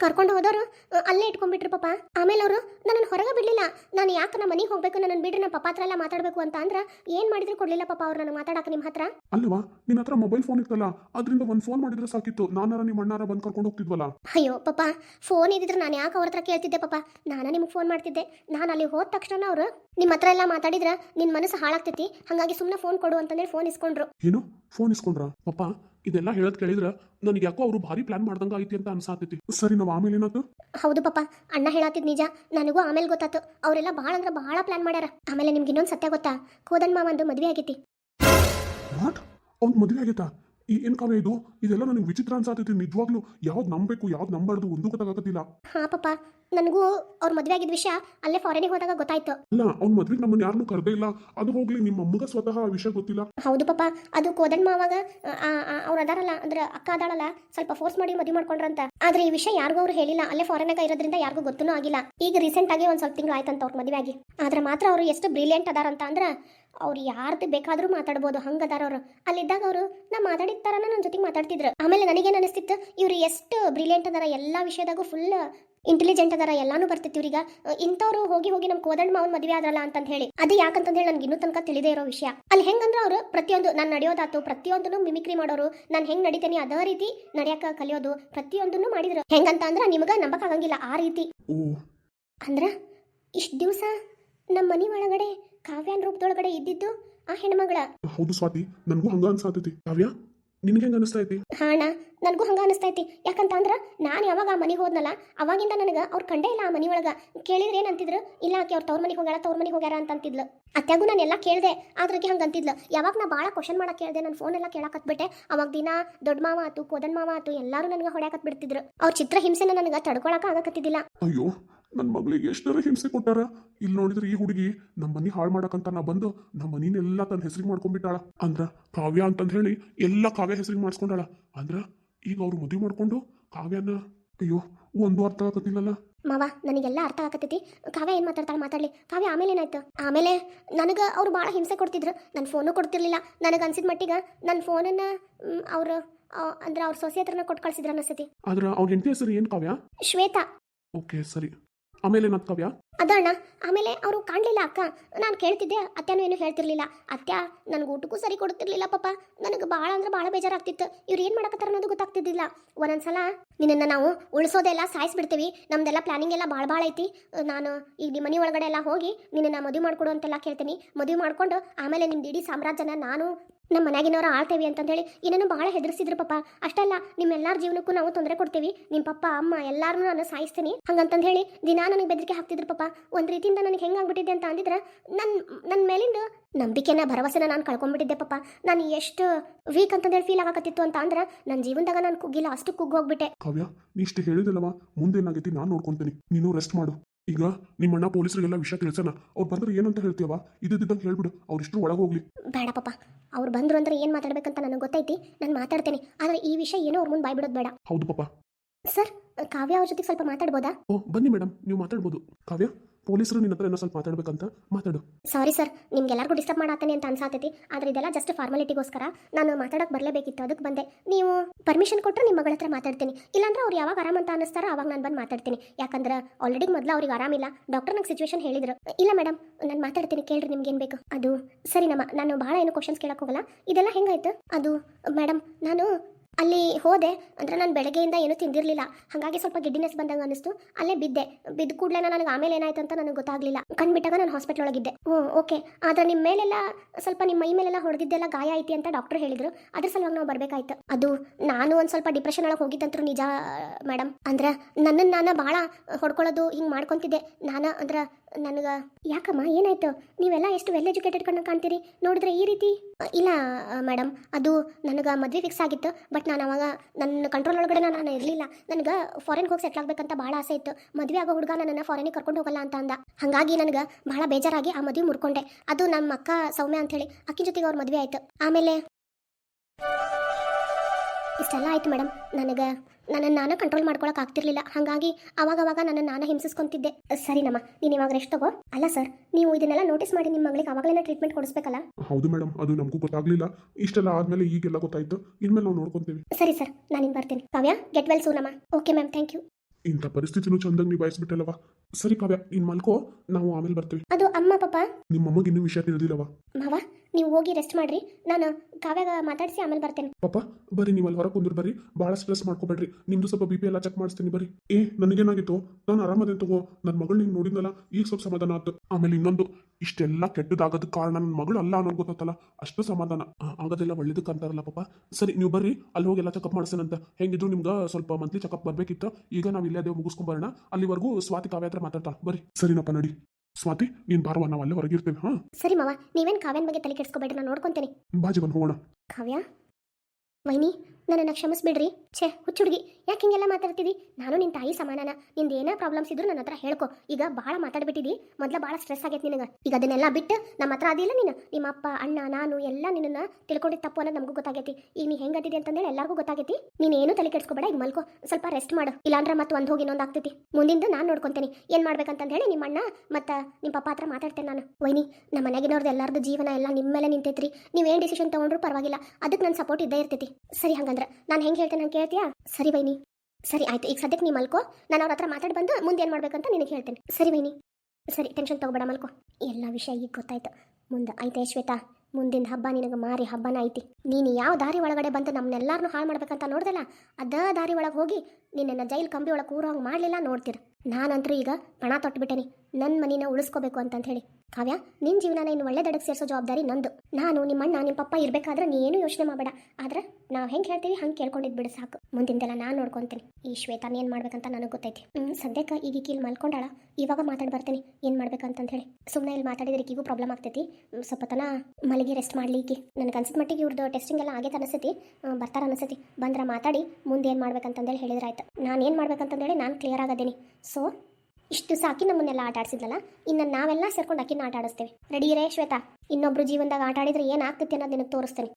ಕರ್ಕೊಂಡು ಹೋದವರು ಅಲ್ಲೇ ಇಟ್ಕೊಂಡ್ಬಿಟ್ರು ಪಾಪ. ಆಮೇಲೆ ಅವರು ನನ್ನನ್ನು ಹೊರಗೆ ಬಿಡಲಿಲ್ಲ. ನಾನು ಯಾಕೆ ನಮ್ಮ ಮನೆಗೆ ಹೋಗ್ಬೇಕು? ನನ್ನನ್ನು ಬಿಡ್ರಿ ನಮ್ಮ ಪಪ್ಪ ಹತ್ರ ಎಲ್ಲ ಮಾತಾಡಬೇಕು ಅಂತ ಅಂದ್ರೆ ಏನು ಮಾಡಿದ್ರು ಕೊಡಲಿಲ್ಲ ಪಾಪ ಅವ್ರು ನನಗೆ ಮಾತಾಡಕ್ಕೆ ನಿಮ್ಮ ಹತ್ರ? ಅಲ್ಲವಾ ನಿನ್ನ ಹತ್ರ ಮೊಬೈಲ್ ಫೋನ್ ಇತ್ತಲ್ಲ ಅದರಿಂದ ಒಂದು ಫೋನ್ ಮಾಡಿದ್ರೆ ಸಾಕಿತ್ತು. ನಾನಾರ ನಿಮ್ಮ ಅಣ್ಣಾರ ಬಂದು ಕರ್ಕೊಂಡು ಹೋಗ್ತಿದ್ವಲ್ಲ? ಅಯ್ಯೋ ಪಾಪ ಫೋನ್ ಇದ್ದಿದ್ರೆ ನಾನು ಯಾಕೆ ಅವ್ರ ಹತ್ರ ಕೇಳ್ತಿದ್ದೆ ಪಾಪ? ನಾನು ನಿಮ್ಗೆ ಫೋನ್ ಮಾಡ್ತಿದ್ದೆ. ನಾನು ಅಲ್ಲಿ ಹೋದ ತಕ್ಷಣ ಅವರು ನಿಮ್ಮ ಹತ್ರ ಎಲ್ಲ ಮಾತಾಡಿದ್ರೆ ನಿನ್ನ ಮನಸ್ಸು ಹಾಳಾಗ್ತೈತಿ. ಹಾಗಾಗಿ ಸುಮ್ಮನೆ ಫೋನ್ ಕೊಡು ಅಂತಂದೇಳಿ ಫೋನ್ ಇಸ್ಕೊಂಡ್ರು. ಏನು? ಫೋನ್ ಇಸ್ಕೊಂಡ್ರ? ಪಪ್ಪ ಇದೆಲ್ಲ ಹೇಳೋದ್ ಕೇಳಿದ್ರ ನನಗೆ ಯಾಕೋ ಅವರು ಭಾರಿ ಪ್ಲಾನ್ ಮಾಡ್ದಂಗ ಐತಿ ಅಂತ ಅನ್ಸಾತೈತಿ. ಸರಿ ನಾವು ಆಮೇಲೆ ಏನಾಯ್ತು ಹೌದು ಪಾಪ ಅಣ್ಣ ಹೇಳತ್ತಿದ್ ನಿಜ. ನನಗೂ ಆಮೇಲೆ ಗೊತ್ತಾತು. ಅವರೆಲ್ಲ ಭಾಳ ಅಂದ್ರೆ ಭಾಳ ಪ್ಲಾನ್ ಮಾಡ್ಯಾರ. ಆಮೇಲೆ ನಿಮ್ಗೆ ಇನ್ನೊಂದು ಸತ್ಯ ಗೊತ್ತಾ? ಕೋದನ್ ಮಾವಂದು ಮದುವೆ ಆಗೈತಿ. ವಾಟ್ ಅವ್ನ್ ಮದುವೆ ಆಗೈತಾ? ಏನ್ ಕಾಲ ಇದು? ಇದೆಲ್ಲ ನನಗೆ ವಿಚಿತ್ರ ಅನ್ಸಾತೈತಿ ನಿಜವಾಗ್ಲೂ. ಯಾವ್ದು ನಂಬಬೇಕು ಯಾವ್ದು ನಂಬಾರ್ದು ಒಂದು ಗೊತ್ತಾಗತ್ತಿಲ್ಲ ಹಾ ಪಾಪ ನನಗೂ ಅವ್ರ ಮದುವೆ ಆಗಿದ್ದ ವಿಷಯ ಅಲ್ಲೇ ಫಾರಿನಿಗೆ ಹೋದಾಗ ಗೊತ್ತಾಯ್ತು. ಅಲ್ಲ ಅವ್ನ ಮದ್ವೆಗೆ ನಮ್ಮನ್ನ ಯಾರನ್ನೂ ಕರೆದೇ ಇಲ್ಲ. ಅದು ಹೋಗ್ಲಿ ನಿಮ್ಮ ಅಮ್ಮಗ ಸ್ವತಃ ಆ ವಿಷಯ ಗೊತ್ತಿಲ್ಲ. ಹೌದು ಪಾಪ ಅದು ಕೋದಣ್ಣ ಮಾವಾಗ ಅವ್ರು ಅದಾರಲ್ಲ ಅಂದ್ರೆ ಅಕ್ಕ ಅದಾಳಲ್ಲ ಸ್ವಲ್ಪ ಫೋರ್ಸ್ ಮಾಡಿ ಮದುವೆ ಮಾಡ್ಕೊಂಡ್ರಂತ. ಆದ್ರೆ ಈ ವಿಷಯ ಯಾರಿಗೂ ಅವ್ರು ಹೇಳಿಲ್ಲ. ಅಲ್ಲೇ ಫಾರಿನಾಗ ಇರೋದ್ರಿಂದ ಯಾರಿಗೂ ಗೊತ್ತೂ ಆಗಿಲ್ಲ. ಈಗ ರೀಸೆಂಟ್ ಆಗಿ ಒಂದ್ ಸ್ವಲ್ಪ ತಿಂಗಳು ಆಯ್ತಂತ ಅವ್ರ ಮದುವೆ ಆಗಿ. ಆದ್ರೆ ಮಾತ್ರ ಅವರು ಎಷ್ಟು ಬ್ರಿಲಿಯಂಟ್ ಅದಾರಂತ ಅಂದ್ರೆ ಅವ್ರು ಯಾರ್ದು ಬೇಕಾದ್ರೂ ಮಾತಾಡ್ಬೋದು ಹಂಗದಾರ ಅವರು. ಅಲ್ಲಿದ್ದಾಗ ಅವರು ನಾ ಮಾತಾಡಿದ ಥರನ ನನ್ನ ಜೊತೆಗೆ ಮಾತಾಡ್ತಿದ್ರು. ಆಮೇಲೆ ನನಗೇನು ಅನಿಸ್ತಿತ್ತು ಇವ್ರು ಎಷ್ಟು ಬ್ರಿಲಿಯಂಟ್ ಅದಾರ ಎಲ್ಲ ವಿಷಯದಾಗೂ ಫುಲ್ ಇಂಟೆಲಿಜೆಂಟ್ ಅದಾರ ಎಲ್ಲಾನು ಬರ್ತಿತ್ತು ಇವ್ರೀಗ. ಇಂಥವ್ರು ಹೋಗಿ ಹೋಗಿ ನಮ್ಮ ಕೋದಂಡ ಮಾವನ್ ಮದುವೆ ಆದ್ರಲ್ಲ ಅಂತ ಹೇಳಿ. ಅದು ಯಾಕಂತಂದ ಹೇಳಿ ನನ್ಗೆ ಇನ್ನೂ ತನಕ ತಿಳಿದೇ ಇರೋ ವಿಷಯ. ಅಲ್ಲಿ ಹೆಂಗಂದ್ರೆ ಅವರು ಪ್ರತಿಯೊಂದು ನಾನು ನಡೆಯೋದಾತು ಪ್ರತಿಯೊಂದನ್ನು ಮಿಮಿಕ್ರಿ ಮಾಡೋರು ನಾನು ಹೆಂಗ್ ನಡಿತೇನೆ ಅದೇ ರೀತಿ ನಡೆಯಕ ಕಲಿಯೋದು ಪ್ರತಿಯೊಂದನ್ನು ಮಾಡಿದ್ರು. ಹೆಂಗಂತ ಅಂದ್ರೆ ನಿಮ್ಗೆ ನಂಬಕ್ಕಾಗಂಗಿಲ್ಲ ಆ ರೀತಿ. ಅಂದ್ರ ಇಷ್ಟು ದಿವಸ ನಮ್ಮ ಮನೆ ಒಳಗಡೆ ಕಾವ್ಯಾನ್ ರೂಪದೊಳಗಡೆ ಇದ್ದಿದ್ದು ಆ ಹೆಣ್ಮಗಳ. ಹೌದು ಸ್ವಾತಿ ನನಗೂ ಹಂಗ ಅನ್ಸಾತೈತಿ. ಕಾವ್ಯ ನಿನಗೆ ಹೆಂಗ ಅನಿಸ್ತೈತಿ ಹಾಣ ನನಗೂ ಹಂಗ ಅನಿಸ್ತೈತಿ ಯಾಕಂತ ಅಂದ್ರ ನಾನು ಯಾವಾಗ ಆ ಮನೆಗೆ ಹೋದ್ನಲ್ಲ ಅವಾಗಿಂದ ನನಗೆ ಅವ್ರು ಕಂಡೇ ಇಲ್ಲ ಆ ಮನೆ ಒಳಗ ಕೇಳಿದ್ರೆ ಏನಂತಿದ್ರು ಇಲ್ಲ ಆಕೆ ಅವ್ರ ತವ್ರ ಮನೆಗೆ ಹೋಗ್ಯಾರ ತವ್ರ ಮನೆಗೆ ಹೋಗ್ಯಾರ ಅಂತ ಅಂತಿದ್ಲು. ಅತ್ಯಾಗೂ ನಾನು ಎಲ್ಲ ಕೇಳಿದೆ ಆದ್ರಕ್ಕೆ ಹಂಗೆ ಅಂತಿದ್ಲು. ಯಾವಾಗ ನಾ ಭಾಳ ಕ್ವಶನ್ ಮಾಡಕ್ ಕೇಳಿದೆ ನನ್ನ ಫೋನ್ ಎಲ್ಲ ಕೇಳಕತ್ಬಿಟ್ಟೆ ಅವಾಗ ದಿನ ದೊಡ್ಡ ಮಾವ ಆತು ಕೋದನ್ ಮಾವ ಆತು ಎಲ್ಲರೂ ನನಗೆ ಹೊಡ್ಯಾಕತ್ ಬಿಡ್ತಿದ್ರು. ಅವ್ರ ಚಿತ್ರ ಹಿಂಸೆನ ನನಗೆ ತಡ್ಕೊಳಕ ಆಗಕತ್ತಿದ್ದಿಲ್ಲ. ಅಯ್ಯೋ ನನ್ನ ಮಗಳಿಗೆ ಎಷ್ಟರ ಹಿಂಸೆ ಕೊಟ್ಟಾರ? ಇಲ್ಲಿ ನೋಡಿದ್ರೆ ಈ ಹುಡುಗಿ ನಮ್ಮ ಮನೆ ಹಾಳು ಮಾಡಕಂತ ನಾ ಬಂದು ನಮ್ಮ ಮನಿನೆಲ್ಲ ತನ್ನ ಹೆಸರಿಗೆ ಮಾಡ್ಕೊಂಡ್ಬಿಟ್ಟಾಳ. ಅಂದ್ರ ಕಾವ್ಯ ಅಂತಂದು ಹೇಳಿ ಎಲ್ಲ ಕಾವ್ಯ ಹೆಸರಿಗೆ ಮಾಡಿಸ್ಕೊಂಡಾಳ. ಅಂದ್ರ ಈಗ ಅವ್ರು ಮದುವೆ ಮಾಡ್ಕೊಂಡು ಕಾವ್ಯನ ಅಯ್ಯೋ ಒಂದು ಅರ್ಥ ಆಗತ್ತಿಲ್ಲಲ್ಲ. ಮಾವ ನನಗೆಲ್ಲ ಅರ್ಥ ಆಗತೈತಿ ಕಾವ್ಯ ಏನು ಮಾತಾಡ್ತಾಳೆ ಮಾತಾಡ್ಲಿ. ಕಾವ್ಯ ಆಮೇಲೆ ಏನಾಯ್ತು? ಆಮೇಲೆ ನನಗೆ ಅವ್ರು ಭಾಳ ಹಿಂಸೆ ಕೊಡ್ತಿದ್ರು. ನನ್ನ ಫೋನು ಕೊಡ್ತಿರ್ಲಿಲ್ಲ. ನನಗೆ ಅನ್ಸಿದ ಮಟ್ಟಿಗೆ ನನ್ನ ಫೋನನ್ನ ಅವ್ರು ಅಂದ್ರೆ ಅವ್ರ ಸೊಸೆ ಹತ್ರನ ಕೊಟ್ಟು ಕಳ್ಸಿದ್ರ ಅನಿಸ್ತೈತಿ. ಆದ್ರೆ ಅವ್ರ ಹೆಂಡತಿ ಹೆಸರು ಏನು ಕಾವ್ಯ? ಶ್ವೇತಾ. ಓಕೆ ಸರಿ. ಆಮೇಲೆ ಏನಂತ ಕಾವ್ಯ? ಅದಣ್ಣ ಆಮೇಲೆ ಅವರು ಕಾಣಲಿಲ್ಲ ಅಕ್ಕ. ನಾನು ಕೇಳ್ತಿದ್ದೆ, ಅತ್ತೆನೂ ಏನು ಹೇಳ್ತಿರ್ಲಿಲ್ಲ. ಅತ್ಯ ನನಗೆ ಊಟಕ್ಕೂ ಸರಿ ಕೊಡ್ತಿರ್ಲಿಲ್ಲ ಪಾಪ. ನನಗೆ ಭಾಳ ಅಂದ್ರೆ ಭಾಳ ಬೇಜಾರಾಗ್ತಿತ್ತು. ಇವ್ರು ಏನು ಮಾಡಕತ್ತಾರ ಅನ್ನೋದು ಗೊತ್ತಾಗ್ತಿದ್ದಿಲ್ಲ. ಒಂದೊಂದ್ಸಲ ನಿನ್ನನ್ನು ನಾವು ಉಳಿಸೋದೆಲ್ಲ ಸಾಯಿಸ್ಬಿಡ್ತೀವಿ. ನಮ್ದೆಲ್ಲ ಪ್ಲಾನಿಂಗ್ ಎಲ್ಲ ಭಾಳ ಭಾಳ ಐತಿ. ನಾನು ಈಗ ನಿಮ್ಮ ಮನೆ ಒಳಗಡೆ ಎಲ್ಲ ಹೋಗಿ ನಿನ್ನನ್ನು ಮದುವೆ ಮಾಡಿಕೊಡು ಅಂತೆಲ್ಲ ಕೇಳ್ತೀನಿ. ಮದುವೆ ಮಾಡಿಕೊಂಡು ಆಮೇಲೆ ನಿಮ್ಮ ಇಡೀ ಸಾಮ್ರಾಜ್ಯನ ನಾನು ನಮ್ಮ ಮನೆಯಾಗಿನವ್ರು ಆಳ್ತೇವೆ ಅಂತಂದೇಳಿ ಏನೇನು ಭಾಳ ಹೆದರಿಸಿದ್ರು ಪಾಪ. ಅಷ್ಟಲ್ಲ, ನಿಮ್ಮೆಲ್ಲರ ಜೀವನಕ್ಕೂ ನಾವು ತೊಂದರೆ ಕೊಡ್ತೀವಿ. ನಿಮ್ಮ ಪಪ್ಪ, ಅಮ್ಮ ಎಲ್ಲಾರನ್ನೂ ನಾನು ಸಾಯಿಸ್ತೀನಿ. ಹಂಗಂತಂದು ಹೇಳಿ ದಿನ ನನಗೆ ಬೆದರಿಕೆ ಹಾಕ್ತಿದ್ರು ಪಾಪ. ಒಂದು ರೀತಿಯಿಂದ ನನಗೆ ಹೆಂಗಾಗ್ಬಿಟ್ಟಿದೆ ಅಂತ ಅಂದಿದ್ರೆ ನನ್ನ ನನ್ನ ಮೇಲಿಂದ ನಂಬಿಕೆನ ಭರವಸೆನ ನಾನು ಕಳ್ಕೊಂಡ್ಬಿಟ್ಟಿದ್ದೆ ಪಾಪ ನಾನು ಎಷ್ಟು ವೀಕ್ ಅಂತಂದೇಳಿ ಫೀಲ್ ಆಗಕತ್ತಿತ್ತು ಅಂತ ಅಂದ್ರೆ ನನ್ನ ಜೀವನದಾಗ ನಾನು ಕುಗ್ಗಿಲ್ಲ ಅಷ್ಟು ಕುಗ್ಗಿ ಹೋಗ್ಬಿಟ್ಟೆ ಕಾವ್ಯ ನೀ ಇಷ್ಟು ಹೇಳಿದಲ್ಲವ? ಮುಂದೆ ಏನಾಗೈತಿ ನಾನು ನೋಡ್ಕೊಂತೀನಿ. ನೀನು ರೆಸ್ಟ್ ಮಾಡು. ಈಗ ನಿಮ್ಮ ಅಣ್ಣ ಪೊಲೀಸರಿಗೆಲ್ಲ ವಿಷಯ ತಿಳಿಸೋಣ. ಅವ್ರು ಬಂದ್ರೆ ಏನಂತ ಹೇಳ್ತೀಯವ ಇದ್ದಿದ್ದಂಗೆ ಹೇಳ್ಬಿಡು. ಅವ್ರು ಇಷ್ಟು ಒಳಗೆ ಹೋಗ್ಲಿ. ಬೇಡ ಪಾಪ ಅವ್ರು ಬಂದ್ರು ಅಂದ್ರೆ ಏನು ಮಾತಾಡ್ಬೇಕಂತ ನನಗೆ ಗೊತ್ತೈತಿ. ನಾನು ಮಾತಾಡ್ತೇನೆ. ಆದರೆ ಈ ವಿಷಯ ಏನೋ ಅವ್ರ ಮುಂದೆ ಬಾಯ್ಬಿಡೋದು ಬೇಡ. ಹೌದು ಪಾಪ ಸರ್ ಕಾವ್ಯ ಅವ್ರ ಜೊತೆಗೆ ಸ್ವಲ್ಪ ಮಾತಾಡ್ಬೋದಾ? ಓ ಬನ್ನಿ ಮೇಡಮ್ ನೀವು ಮಾತಾಡ್ಬೋದು. ಕಾವ್ಯ ಪೊಲೀಸರು ನಿನ್ನ ಹತ್ರ ಏನೋ ಸ್ವಲ್ಪ ಮಾತಾಡ್ಬೇಕಂತ. ಮಾತಾಡು. ಸಾರಿ ಸರ್ ನಿಮ್ಗೆಲ್ಲರಿಗೂ ಡಿಸ್ಟರ್ಬ್ ಮಾಡತ್ತೇನೆ ಅಂತ ಅನ್ಸಾತೈತಿ. ಆದ್ರೆ ಇದೆಲ್ಲ ಜಸ್ಟ್ ಫಾರ್ಮಾಲಿಟಿಗೋಸ್ಕರ ನಾನು ಮಾತಾಡಕ್ ಬರಲೇಬೇಕಿತ್ತು ಅದಕ್ಕೆ ಬಂದೆ. ನೀವು ಪರ್ಮಿಷನ್ ಕೊಟ್ಟರೆ ನಿಮ್ಮ ಮಗಳ ಹತ್ರ ಮಾತಾಡ್ತೀನಿ. ಇಲ್ಲಾಂದ್ರೆ ಅವ್ರು ಯಾವಾಗ ಆರಾಮ ಅಂತ ಅನ್ನಿಸ್ತಾರ ಅವಾಗ ನಾನು ಬಂದು ಮಾತಾಡ್ತೀನಿ. ಯಾಕಂದ್ರೆ ಆಲ್ರೆಡಿ ಮೊದಲು ಅವ್ರಿಗೆ ಆರಾಮಿಲ್ಲ. ಡಾಕ್ಟರ್ ನಂಗೆ ಸಿಚುವೇಶನ್ ಹೇಳಿದ್ರು. ಇಲ್ಲ ಮೇಡಮ್ ನಾನು ಮಾತಾಡ್ತೀನಿ ಕೇಳ್ರಿ ನಿಮ್ಗೆ ಏನು ಬೇಕು. ಅದು ಸರಿ ನಮ್ಮ ನಾನು ಭಾಳ ಏನು ಕ್ವಶನ್ಸ್ ಕೇಳಕ್ಕೆ ಹೋಗಲ್ಲ. ಇದೆಲ್ಲ ಹೆಂಗಾಯ್ತು? ಅದು ಮೇಡಮ್ ನಾನು ಅಲ್ಲಿ ಹೋದೆ, ಅಂದ್ರೆ ನಾನು ಬೆಳಗ್ಗೆಯಿಂದ ಏನೂ ತಿಂದಿರಲಿಲ್ಲ. ಹಾಗಾಗಿ ಸ್ವಲ್ಪ ಗಿಡ್ಡಿನೆಸ್ ಬಂದಂಗೆ ಅನಿಸ್ತು ಅಲ್ಲೇ ಬಿದ್ದೆ. ಬಿದ್ದ ಕೂಡಲೇ ನನಗೆ ಆಮೇಲೆ ಏನಾಯ್ತು ಅಂತ ನನಗೆ ಗೊತ್ತಾಗಲಿಲ್ಲ. ಕಣ್ಬಿಟ್ಟಾಗ ನಾನು ಹಾಸ್ಪಿಟ್ಲ್ ಒಳಗಿದ್ದೆ. ಹ್ಞೂ ಓಕೆ ಆದರೆ ನಿಮ್ಮ ಮೇಲೆಲ್ಲ, ಸ್ವಲ್ಪ ನಿಮ್ಮ ಮೈ ಮೇಲೆಲ್ಲ ಹೊಡೆದಿದ್ದೆಲ್ಲ ಗಾಯ ಐತಿ ಅಂತ ಡಾಕ್ಟರ್ ಹೇಳಿದರು. ಅದ್ರ ಸಲುವಾಗಿ ನಾವು ಬರಬೇಕಾಯ್ತು. ಅದು ನಾನು ಒಂದು ಸ್ವಲ್ಪ ಡಿಪ್ರೆಷನ್ ಒಳಗೆ ಹೋಗಿದ್ದಂತರೂ ನಿಜ ಮೇಡಮ್ ಅಂದ್ರೆ ನನ್ನನ್ನು ನಾನು ಭಾಳ ಹೊಡ್ಕೊಳ್ಳೋದು ಹಿಂಗೆ ಮಾಡ್ಕೊತಿದ್ದೆ. ನಾನು, ಅಂದ್ರೆ ನನಗೆ, ಯಾಕಮ್ಮ, ಏನಾಯ್ತು? ನೀವೆಲ್ಲ ಎಷ್ಟು ವೆಲ್ ಎಜುಕೇಟೆಡ್ ಕಣ್ಣು ಕಾಣ್ತೀರಿ? ನೋಡಿದ್ರೆ ಈ ರೀತಿ? ಇಲ್ಲ ಮೇಡಮ್ ಅದು ನನಗೆ ಮದುವೆ ಫಿಕ್ಸ್ ಆಗಿತ್ತು. ಬಟ್ ನಾನು ಅವಾಗ ನನ್ನ ಕಂಟ್ರೋಲ್ ಒಳಗಡೆ ನಾನು ಇರಲಿಲ್ಲ. ನನಗೆ ಫಾರಿನ್ಗೆ ಹೋಗಿ ಸೆಟ್ಲ್ ಆಗಬೇಕಂತ ಭಾಳ ಆಸೆ ಇತ್ತು. ಮದುವೆ ಆಗೋ ಹುಡುಗ ನನ್ನನ್ನು ಫಾರಿನಿಗೆ ಕರ್ಕೊಂಡು ಹೋಗಲ್ಲ ಅಂತ ಅಂದ. ಹಾಗಾಗಿ ನನಗೆ ಭಾಳ ಬೇಜಾರಾಗಿ ಆ ಮದುವೆ ಮುರ್ಕೊಂಡೆ. ಅದು ನಮ್ಮ ಅಕ್ಕ ಸೌಮ್ಯ ಅಂತ ಹೇಳಿ ಅಕ್ಕಿ ಜೊತೆಗೆ ಅವ್ರ ಮದುವೆ ಆಯ್ತು. ಆಮೇಲೆ, ಇಷ್ಟೆಲ್ಲ ಆಯ್ತು ಮೇಡಮ್ ನನಗೆ ನನ್ನನ್ನು ನಾನು ಕಂಟ್ರೋಲ್ ಮಾಡ್ಕೊಳಕ್ ಆಗ್ತಿರ್ಲಿಲ್ಲ. ಹಾಗಾಗಿ ಅವಾಗ ಅವಾಗ ನನ್ನನ್ನು ನಾನು ಹಿಂಸಿಸ್ಕೊಂತಿದ್ದೆ. ಸರಿನಮ್ಮ ನೀನು ಇವಾಗ ರೆಸ್ಟ್ ತಗೋ. ಅಲ್ಲ ಸರ್ ನೀವು ಇದನ್ನೆಲ್ಲ ನೋಟಿಸ್ ಮಾಡಿ ನಿಮ್ಮ ಮಗಳಿಗೆ ಅವಾಗಲೇ ಟ್ರೀಟ್ಮೆಂಟ್ ಕೊಡಿಸ್ಬೇಕಲ್ಲ? ಹೌದು ಮೇಡಮ್ ಅದು ನಮಗೂ ಗೊತ್ತಾಗ್ಲಿಲ್ಲ. ಇಷ್ಟೆಲ್ಲ ಆದ್ಮೇಲೆ ಈಗೆಲ್ಲ ಗೊತ್ತಾಯ್ತು. ಇನ್ಮೇಲೆ ನಾವು ನೋಡ್ಕೊಂತೀವಿ. ಸರಿ ಸರ್ ನಾನು ಇನ್ ಬರ್ತೀನಿ. ಕಾವ್ಯ ಗೆಟ್ ವೆಲ್ ಸೂನಮ್ಮ ಓಕೆ ಮ್ಯಾಮ್ ಥ್ಯಾಂಕ್ ಯು ಇಂಥ ಪರಿಸ್ಥಿತಿನೂ ಚಂದಾಗಿ ನಿಭಾಯಿಸ್ಬಿಟ್ಟಲ್ಲವ? ಸರಿ ಕಾವ್ಯ ಇನ್ ಮಲ್ಕೋ ನಾವು ಆಮೇಲೆ ಬರ್ತೀವಿ. ಅದು ಅಮ್ಮ ಪಪ್ಪ ನಿಮ್ಮ ಅಮ್ಮಗೆ ಇನ್ನೂ ವಿಷಯ ತಿಳಿದಿಲ್ಲವ? ಮಾವ ನೀವು ಹೋಗಿ ರೆಸ್ಟ್ ಮಾಡ್ರಿ. ನಾನು ಕಾವ್ಯಾಗ ಮಾತಾಡಿಸಿ ಆಮೇಲೆ ಬರ್ತೇನೆ. ಪಾಪ ಬರೀ ನೀವು ಅಲ್ಲಿ ಹೊರಗೆ ಕುಂದ್ರು ಬರ್ರಿ. ಭಾಳ ಸ್ಟ್ರೆಸ್ ಮಾಡ್ಕೋಬೇಡ್ರಿ. ನಿಮ್ದು ಸ್ವಲ್ಪ ಬಿ ಪಿ ಎಲ್ಲ ಚೆಕ್ ಮಾಡಿಸ್ತೀನಿ ಬರ್ರಿ. ಏ, ನನಗೇನಾಗಿತ್ತು? ನಾನು ಆರಾಮದೇನು ತಗೋ? ನನ್ನ ಮಗಳು ನೀವು ನೋಡಿದ್ನಲ್ಲ, ಈಗ ಸ್ವಲ್ಪ ಸಮಾಧಾನ ಆಯ್ತು ಆಮೇಲೆ ಇನ್ನೊಂದು, ಇಷ್ಟೆಲ್ಲ ಕೆಟ್ಟದಾಗದ ಕಾರಣ ನನ್ನ ಮಗಳು ಅಲ್ಲ ಅನ್ನೋದು ಗೊತ್ತಾತಲ್ಲ, ಅಷ್ಟು ಸಮಾಧಾನ. ಆಗೋದಿಲ್ಲ ಆಗೋದೆಲ್ಲ ಒಳ್ಳೇದಕ್ಕೆ ಅಂತಾರಲ್ಲ ಪಾಪ. ಸರಿ, ನೀವು ಬರ್ರಿ. ಅಲ್ಲಿ ಹೋಗಿ ಎಲ್ಲ ಚೆಕಪ್ ಅಂತ ಹೆಂಗಿದ್ರು ನಿಮ್ಗೆ ಸ್ವಲ್ಪ ಮಂತ್ಲಿ ಚೆಕಪ್ ಬರಬೇಕಿತ್ತು. ಈಗ ನಾವು ಇಲ್ಲೇ ಅದೇ ಮುಗಿಸ್ಕೊಂಬರೋಣ ಅಲ್ಲಿವರೆಗೂ ಸ್ವಾತಿ ಕಾವ್ಯ ಹತ್ರ ಮಾತಾಡ್ತಾ ಬರ್ರಿ. ಸರಿನಪ್ಪ ನಡಿ. ಸ್ವಾತಿ ನೀನ್ ಬಾರವ ನಾವು ಅಲ್ಲೇ ಹೊರಗಿರ್ತೇವೆ ಹಾ? ಸರಿ ಮಾವ ನೀವೇನ್ ಕಾವ್ಯನ್ ಬಗ್ಗೆ ತಲೆ ಕೆಡಿಸ್ಕೋಬೇಡ್ರಿ ನಾನು ನೋಡ್ಕೊತೀನಿ. ಬಾಜಿ ಬಂದು ಹೋಗೋಣ. ಕಾವ್ಯ? ವೈನಿ ನನ್ನನ್ನು ಕ್ಷಮಿಸ್ಬಿಡ್ರಿ. ಛೇ, ಹುಚ್ಚುಡುಗಿ, ಯಾಕೆ ಹಿಂಗೆಲ್ಲ ಮಾತಾಡ್ತಿದ್ದಿ ನಾನು ನಿನ್ನ ತಾಯಿ ಸಮಾನನ. ನಿಂದು ಏನೇ ಪ್ರಾಬ್ಲಮ್ಸ್ ಇದ್ರು ನನ್ನ ಹತ್ರ ಹೇಳ್ಕೊ. ಈಗ ಭಾಳ ಮಾತಾಡ್ಬಿಟ್ಟಿದ್ದಿ ಮೊದಲ ಭಾಳ ಸ್ಟ್ರೆಸ್ ಆಗೈತೆ ನಿನಗೆ. ಈಗ ಅದನ್ನೆಲ್ಲ ಬಿಟ್ಟು ನಮ್ಮ ಹತ್ರ ಅದಿಲ್ಲ ನೀನು. ನಿಮ್ಮ ಅಪ್ಪ, ಅಣ್ಣ, ನಾನು ಎಲ್ಲ ನಿನ್ನನ್ನು ತಿಳ್ಕೊಂಡಿದ್ದ ತಪ್ಪು ಅನ್ನೋದು ನಮಗೂ ಗೊತ್ತಾಗೈತಿ. ಈಗ ನೀ ಹೆಂಗದಿದೆ ಅಂತಂದೇಳಿ ಎಲ್ಲರಿಗೂ ಗೊತ್ತಾಗೈತಿ. ನೀನು ಏನು ತಲೆ ಕೆಡಿಸ್ಕೋಬೇಡ, ಈಗ ಮಲ್ಕೋ. ಸ್ವಲ್ಪ ರೆಸ್ಟ್ ಮಾಡು. ಇಲ್ಲಾಂದ್ರೆ ಮತ್ತೆ ಒಂದು ಹೋಗಿ ಇನ್ನೊಂದು ಆಗ್ತೈತಿ. ಮುಂದಿಂದು ನಾನು ನೋಡ್ಕೊತೀನಿ. ಏನು ಮಾಡ್ಬೇಕಂತ ಹೇಳಿ ನಿಮ್ಮ ಅಣ್ಣ ಮತ್ತು ನಿಮ್ಮ ಪಪ್ಪ ಹತ್ರ ಮಾತಾಡ್ತೇನೆ ನಾನು. ವೈನಿ, ನಮ್ಮ ಮನೆಗಿನವ್ರದ್ದು ಎಲ್ಲರದ್ದು ಜೀವನ ಎಲ್ಲ ನಿಮ್ಮ ಮೇಲೆ ನಿಂತೈತ್ರಿ. ನೀವೇನು ಡಿಸಿಷನ್ ತೊಗೊಂಡ್ರು ಪರವಾಗಿಲ್ಲ. ಅದಕ್ಕೆ ನನ್ನ ಸಪೋರ್ಟ್ ಇದ್ದೇ ಇರ್ತೈತಿ. ಸರಿ, ಹಂಗಂದ್ರೆ ನಾನು ಹೆಂಗೆ ಹೇಳ್ತೇನೆ ನಾನು ಕೇಳ್ತೀಯಾ? ಸರಿ ವೈನಿ. ಸರಿ, ಆಯ್ತು. ಈಗ ಸದ್ಯಕ್ಕೆ ನೀ ಮಲ್ಕೋ. ನಾನು ಅವ್ರ ಹತ್ರ ಮಾತಾಡಿ ಬಂದು ಮುಂದೆ ಏನು ಮಾಡ್ಬೇಕಂತ ನಿನಗೆ ಹೇಳ್ತೇನೆ. ಸರಿ ವೈನಿ. ಸರಿ ಟೆನ್ಷನ್ ತಗೋಬೇಡ, ಮಲ್ಕೋ. ಎಲ್ಲ ವಿಷಯ ಈಗ ಗೊತ್ತಾಯ್ತು. ಮುಂದೆ ಐತೆ ಶ್ವೇತಾ. ಮುಂದಿನ ಹಬ್ಬ ನಿನಗೆ ಮಾರಿ ಹಬ್ಬನ ಐತಿ. ನೀನು ಯಾವ ದಾರಿ ಒಳಗಡೆ ಬಂದು ನಮ್ಮನ್ನೆಲ್ಲರನ್ನೂ ಹಾಳು ಮಾಡ್ಬೇಕಂತ ನೋಡ್ದಲ್ಲ? ಅದ ದಾರಿ ಒಳಗೆ ಹೋಗಿ ನಿನ್ನನ್ನು ಜೈಲ್ ಕಂಬಿ ಒಳಗೆ ಕೂರೋ ಹಂಗೆ ಮಾಡಲಿಲ್ಲ ನೋಡ್ತೀರ. ನಾನಂತರೂ ಈಗ ಪಣ ತೊಟ್ಬಿಟ್ಟೇನಿ. ನನ್ನ ಮನಿನ ಉಳಿಸ್ಕೋಬೇಕು ಅಂತಂತ ಹೇಳಿ. ಕಾವ್ಯ ನಿನ್ನ ಜೀವನನ ಇನ್ನು ಒಳ್ಳೆ ದಡಕ್ಕೆ ಸೇರಿಸೋ ಜವಾಬ್ದಾರಿ ನಂದು. ನಾನು ನಿಮ್ಮಣ್ಣ ನಿಮ್ಮ ಪಪ್ಪ ಇರಬೇಕಾದ್ರೆ ನೀ ಏನು ಯೋಚನೆ ಮಾಡಬೇಡ. ಆದ್ರೆ ನಾವು ಹೆಂಗೆ ಹೇಳ್ತೀವಿ ಹಂಗೆ ಕೇಳ್ಕೊಂಡಿದ್ದು ಬಿಡು ಸಾಕು. ಮುಂದಿಂದೆಲ್ಲ ನಾನು ನೋಡ್ಕೊತೀನಿ. ಈ ಶ್ವೇತಾ ಏನು ಮಾಡ್ಬೇಕಂತ ನನಗೆ ಗೊತ್ತೈತಿ. ಹ್ಞೂ ಸದ್ಯಕ್ಕೆ ಈಗ ಕೀಲ್ ಮಲ್ಕೊಂಡಾಳ. ಇವಾಗ ಮಾತಾಡಿ ಬರ್ತೀನಿ. ಏನು ಮಾಡ್ಬೇಕಂತ ಹೇಳಿ. ಸುಮ್ಮನೆ ಇಲ್ಲಿ ಮಾತಾಡಿದ್ರೆ ಈಗೂ ಪ್ರಾಬ್ಲಮ್ ಆಗ್ತೈತಿ. ಸ್ವಲ್ಪ ತನ ಮಲಗಿ ರೆಸ್ಟ್ ಮಾಡಲಿ ಈಕಿ. ನನಗೆ ಅನ್ಸಿದ ಮಟ್ಟಿಗೆ ಇವ್ರದ್ದು ಟೆಸ್ಟಿಂಗ್ ಎಲ್ಲ ಆಗೇತ ಅನಿಸ್ತೈತಿ ಬರ್ತಾರ ಅನಿಸ್ತೈತಿ ಬಂದ್ರೆ ಮಾತಾಡಿ ಮುಂದೆ ಏನು ಮಾಡ್ಬೇಕಂತಂದೇಳಿ ಹೇಳಿದ್ರೆ ನಾನು ಏನು ಮಾಡ್ಬೇಕಂತಂದೇಳಿ ನಾನು ಕ್ಲಿಯರ್ ಆಗದೇನಿ. ಸೊ ಇಷ್ಟು ಸಾಕಿ ನಮ್ಮನ್ನೆಲ್ಲ ಆಟ ಆಡಿಸಿದ್ಲಲ್ಲ ಇನ್ನು ನಾವೆಲ್ಲ ಸೇರ್ಕೊಂಡು ಅಕ್ಕಿನ ಆಟ ಆಡಿಸ್ತೇವೆ. ರೆಡಿ ರೇ ಶ್ವೇತಾ? ಇನ್ನೊಬ್ರು ಜೀವನದಾಗ ಆಟ ಆಡಿದ್ರೆ ಏನಾಗ್ತೈತಿ ಅನ್ನೋದು ನಿನಗೆ ತೋರಿಸ್ತೇನೆ.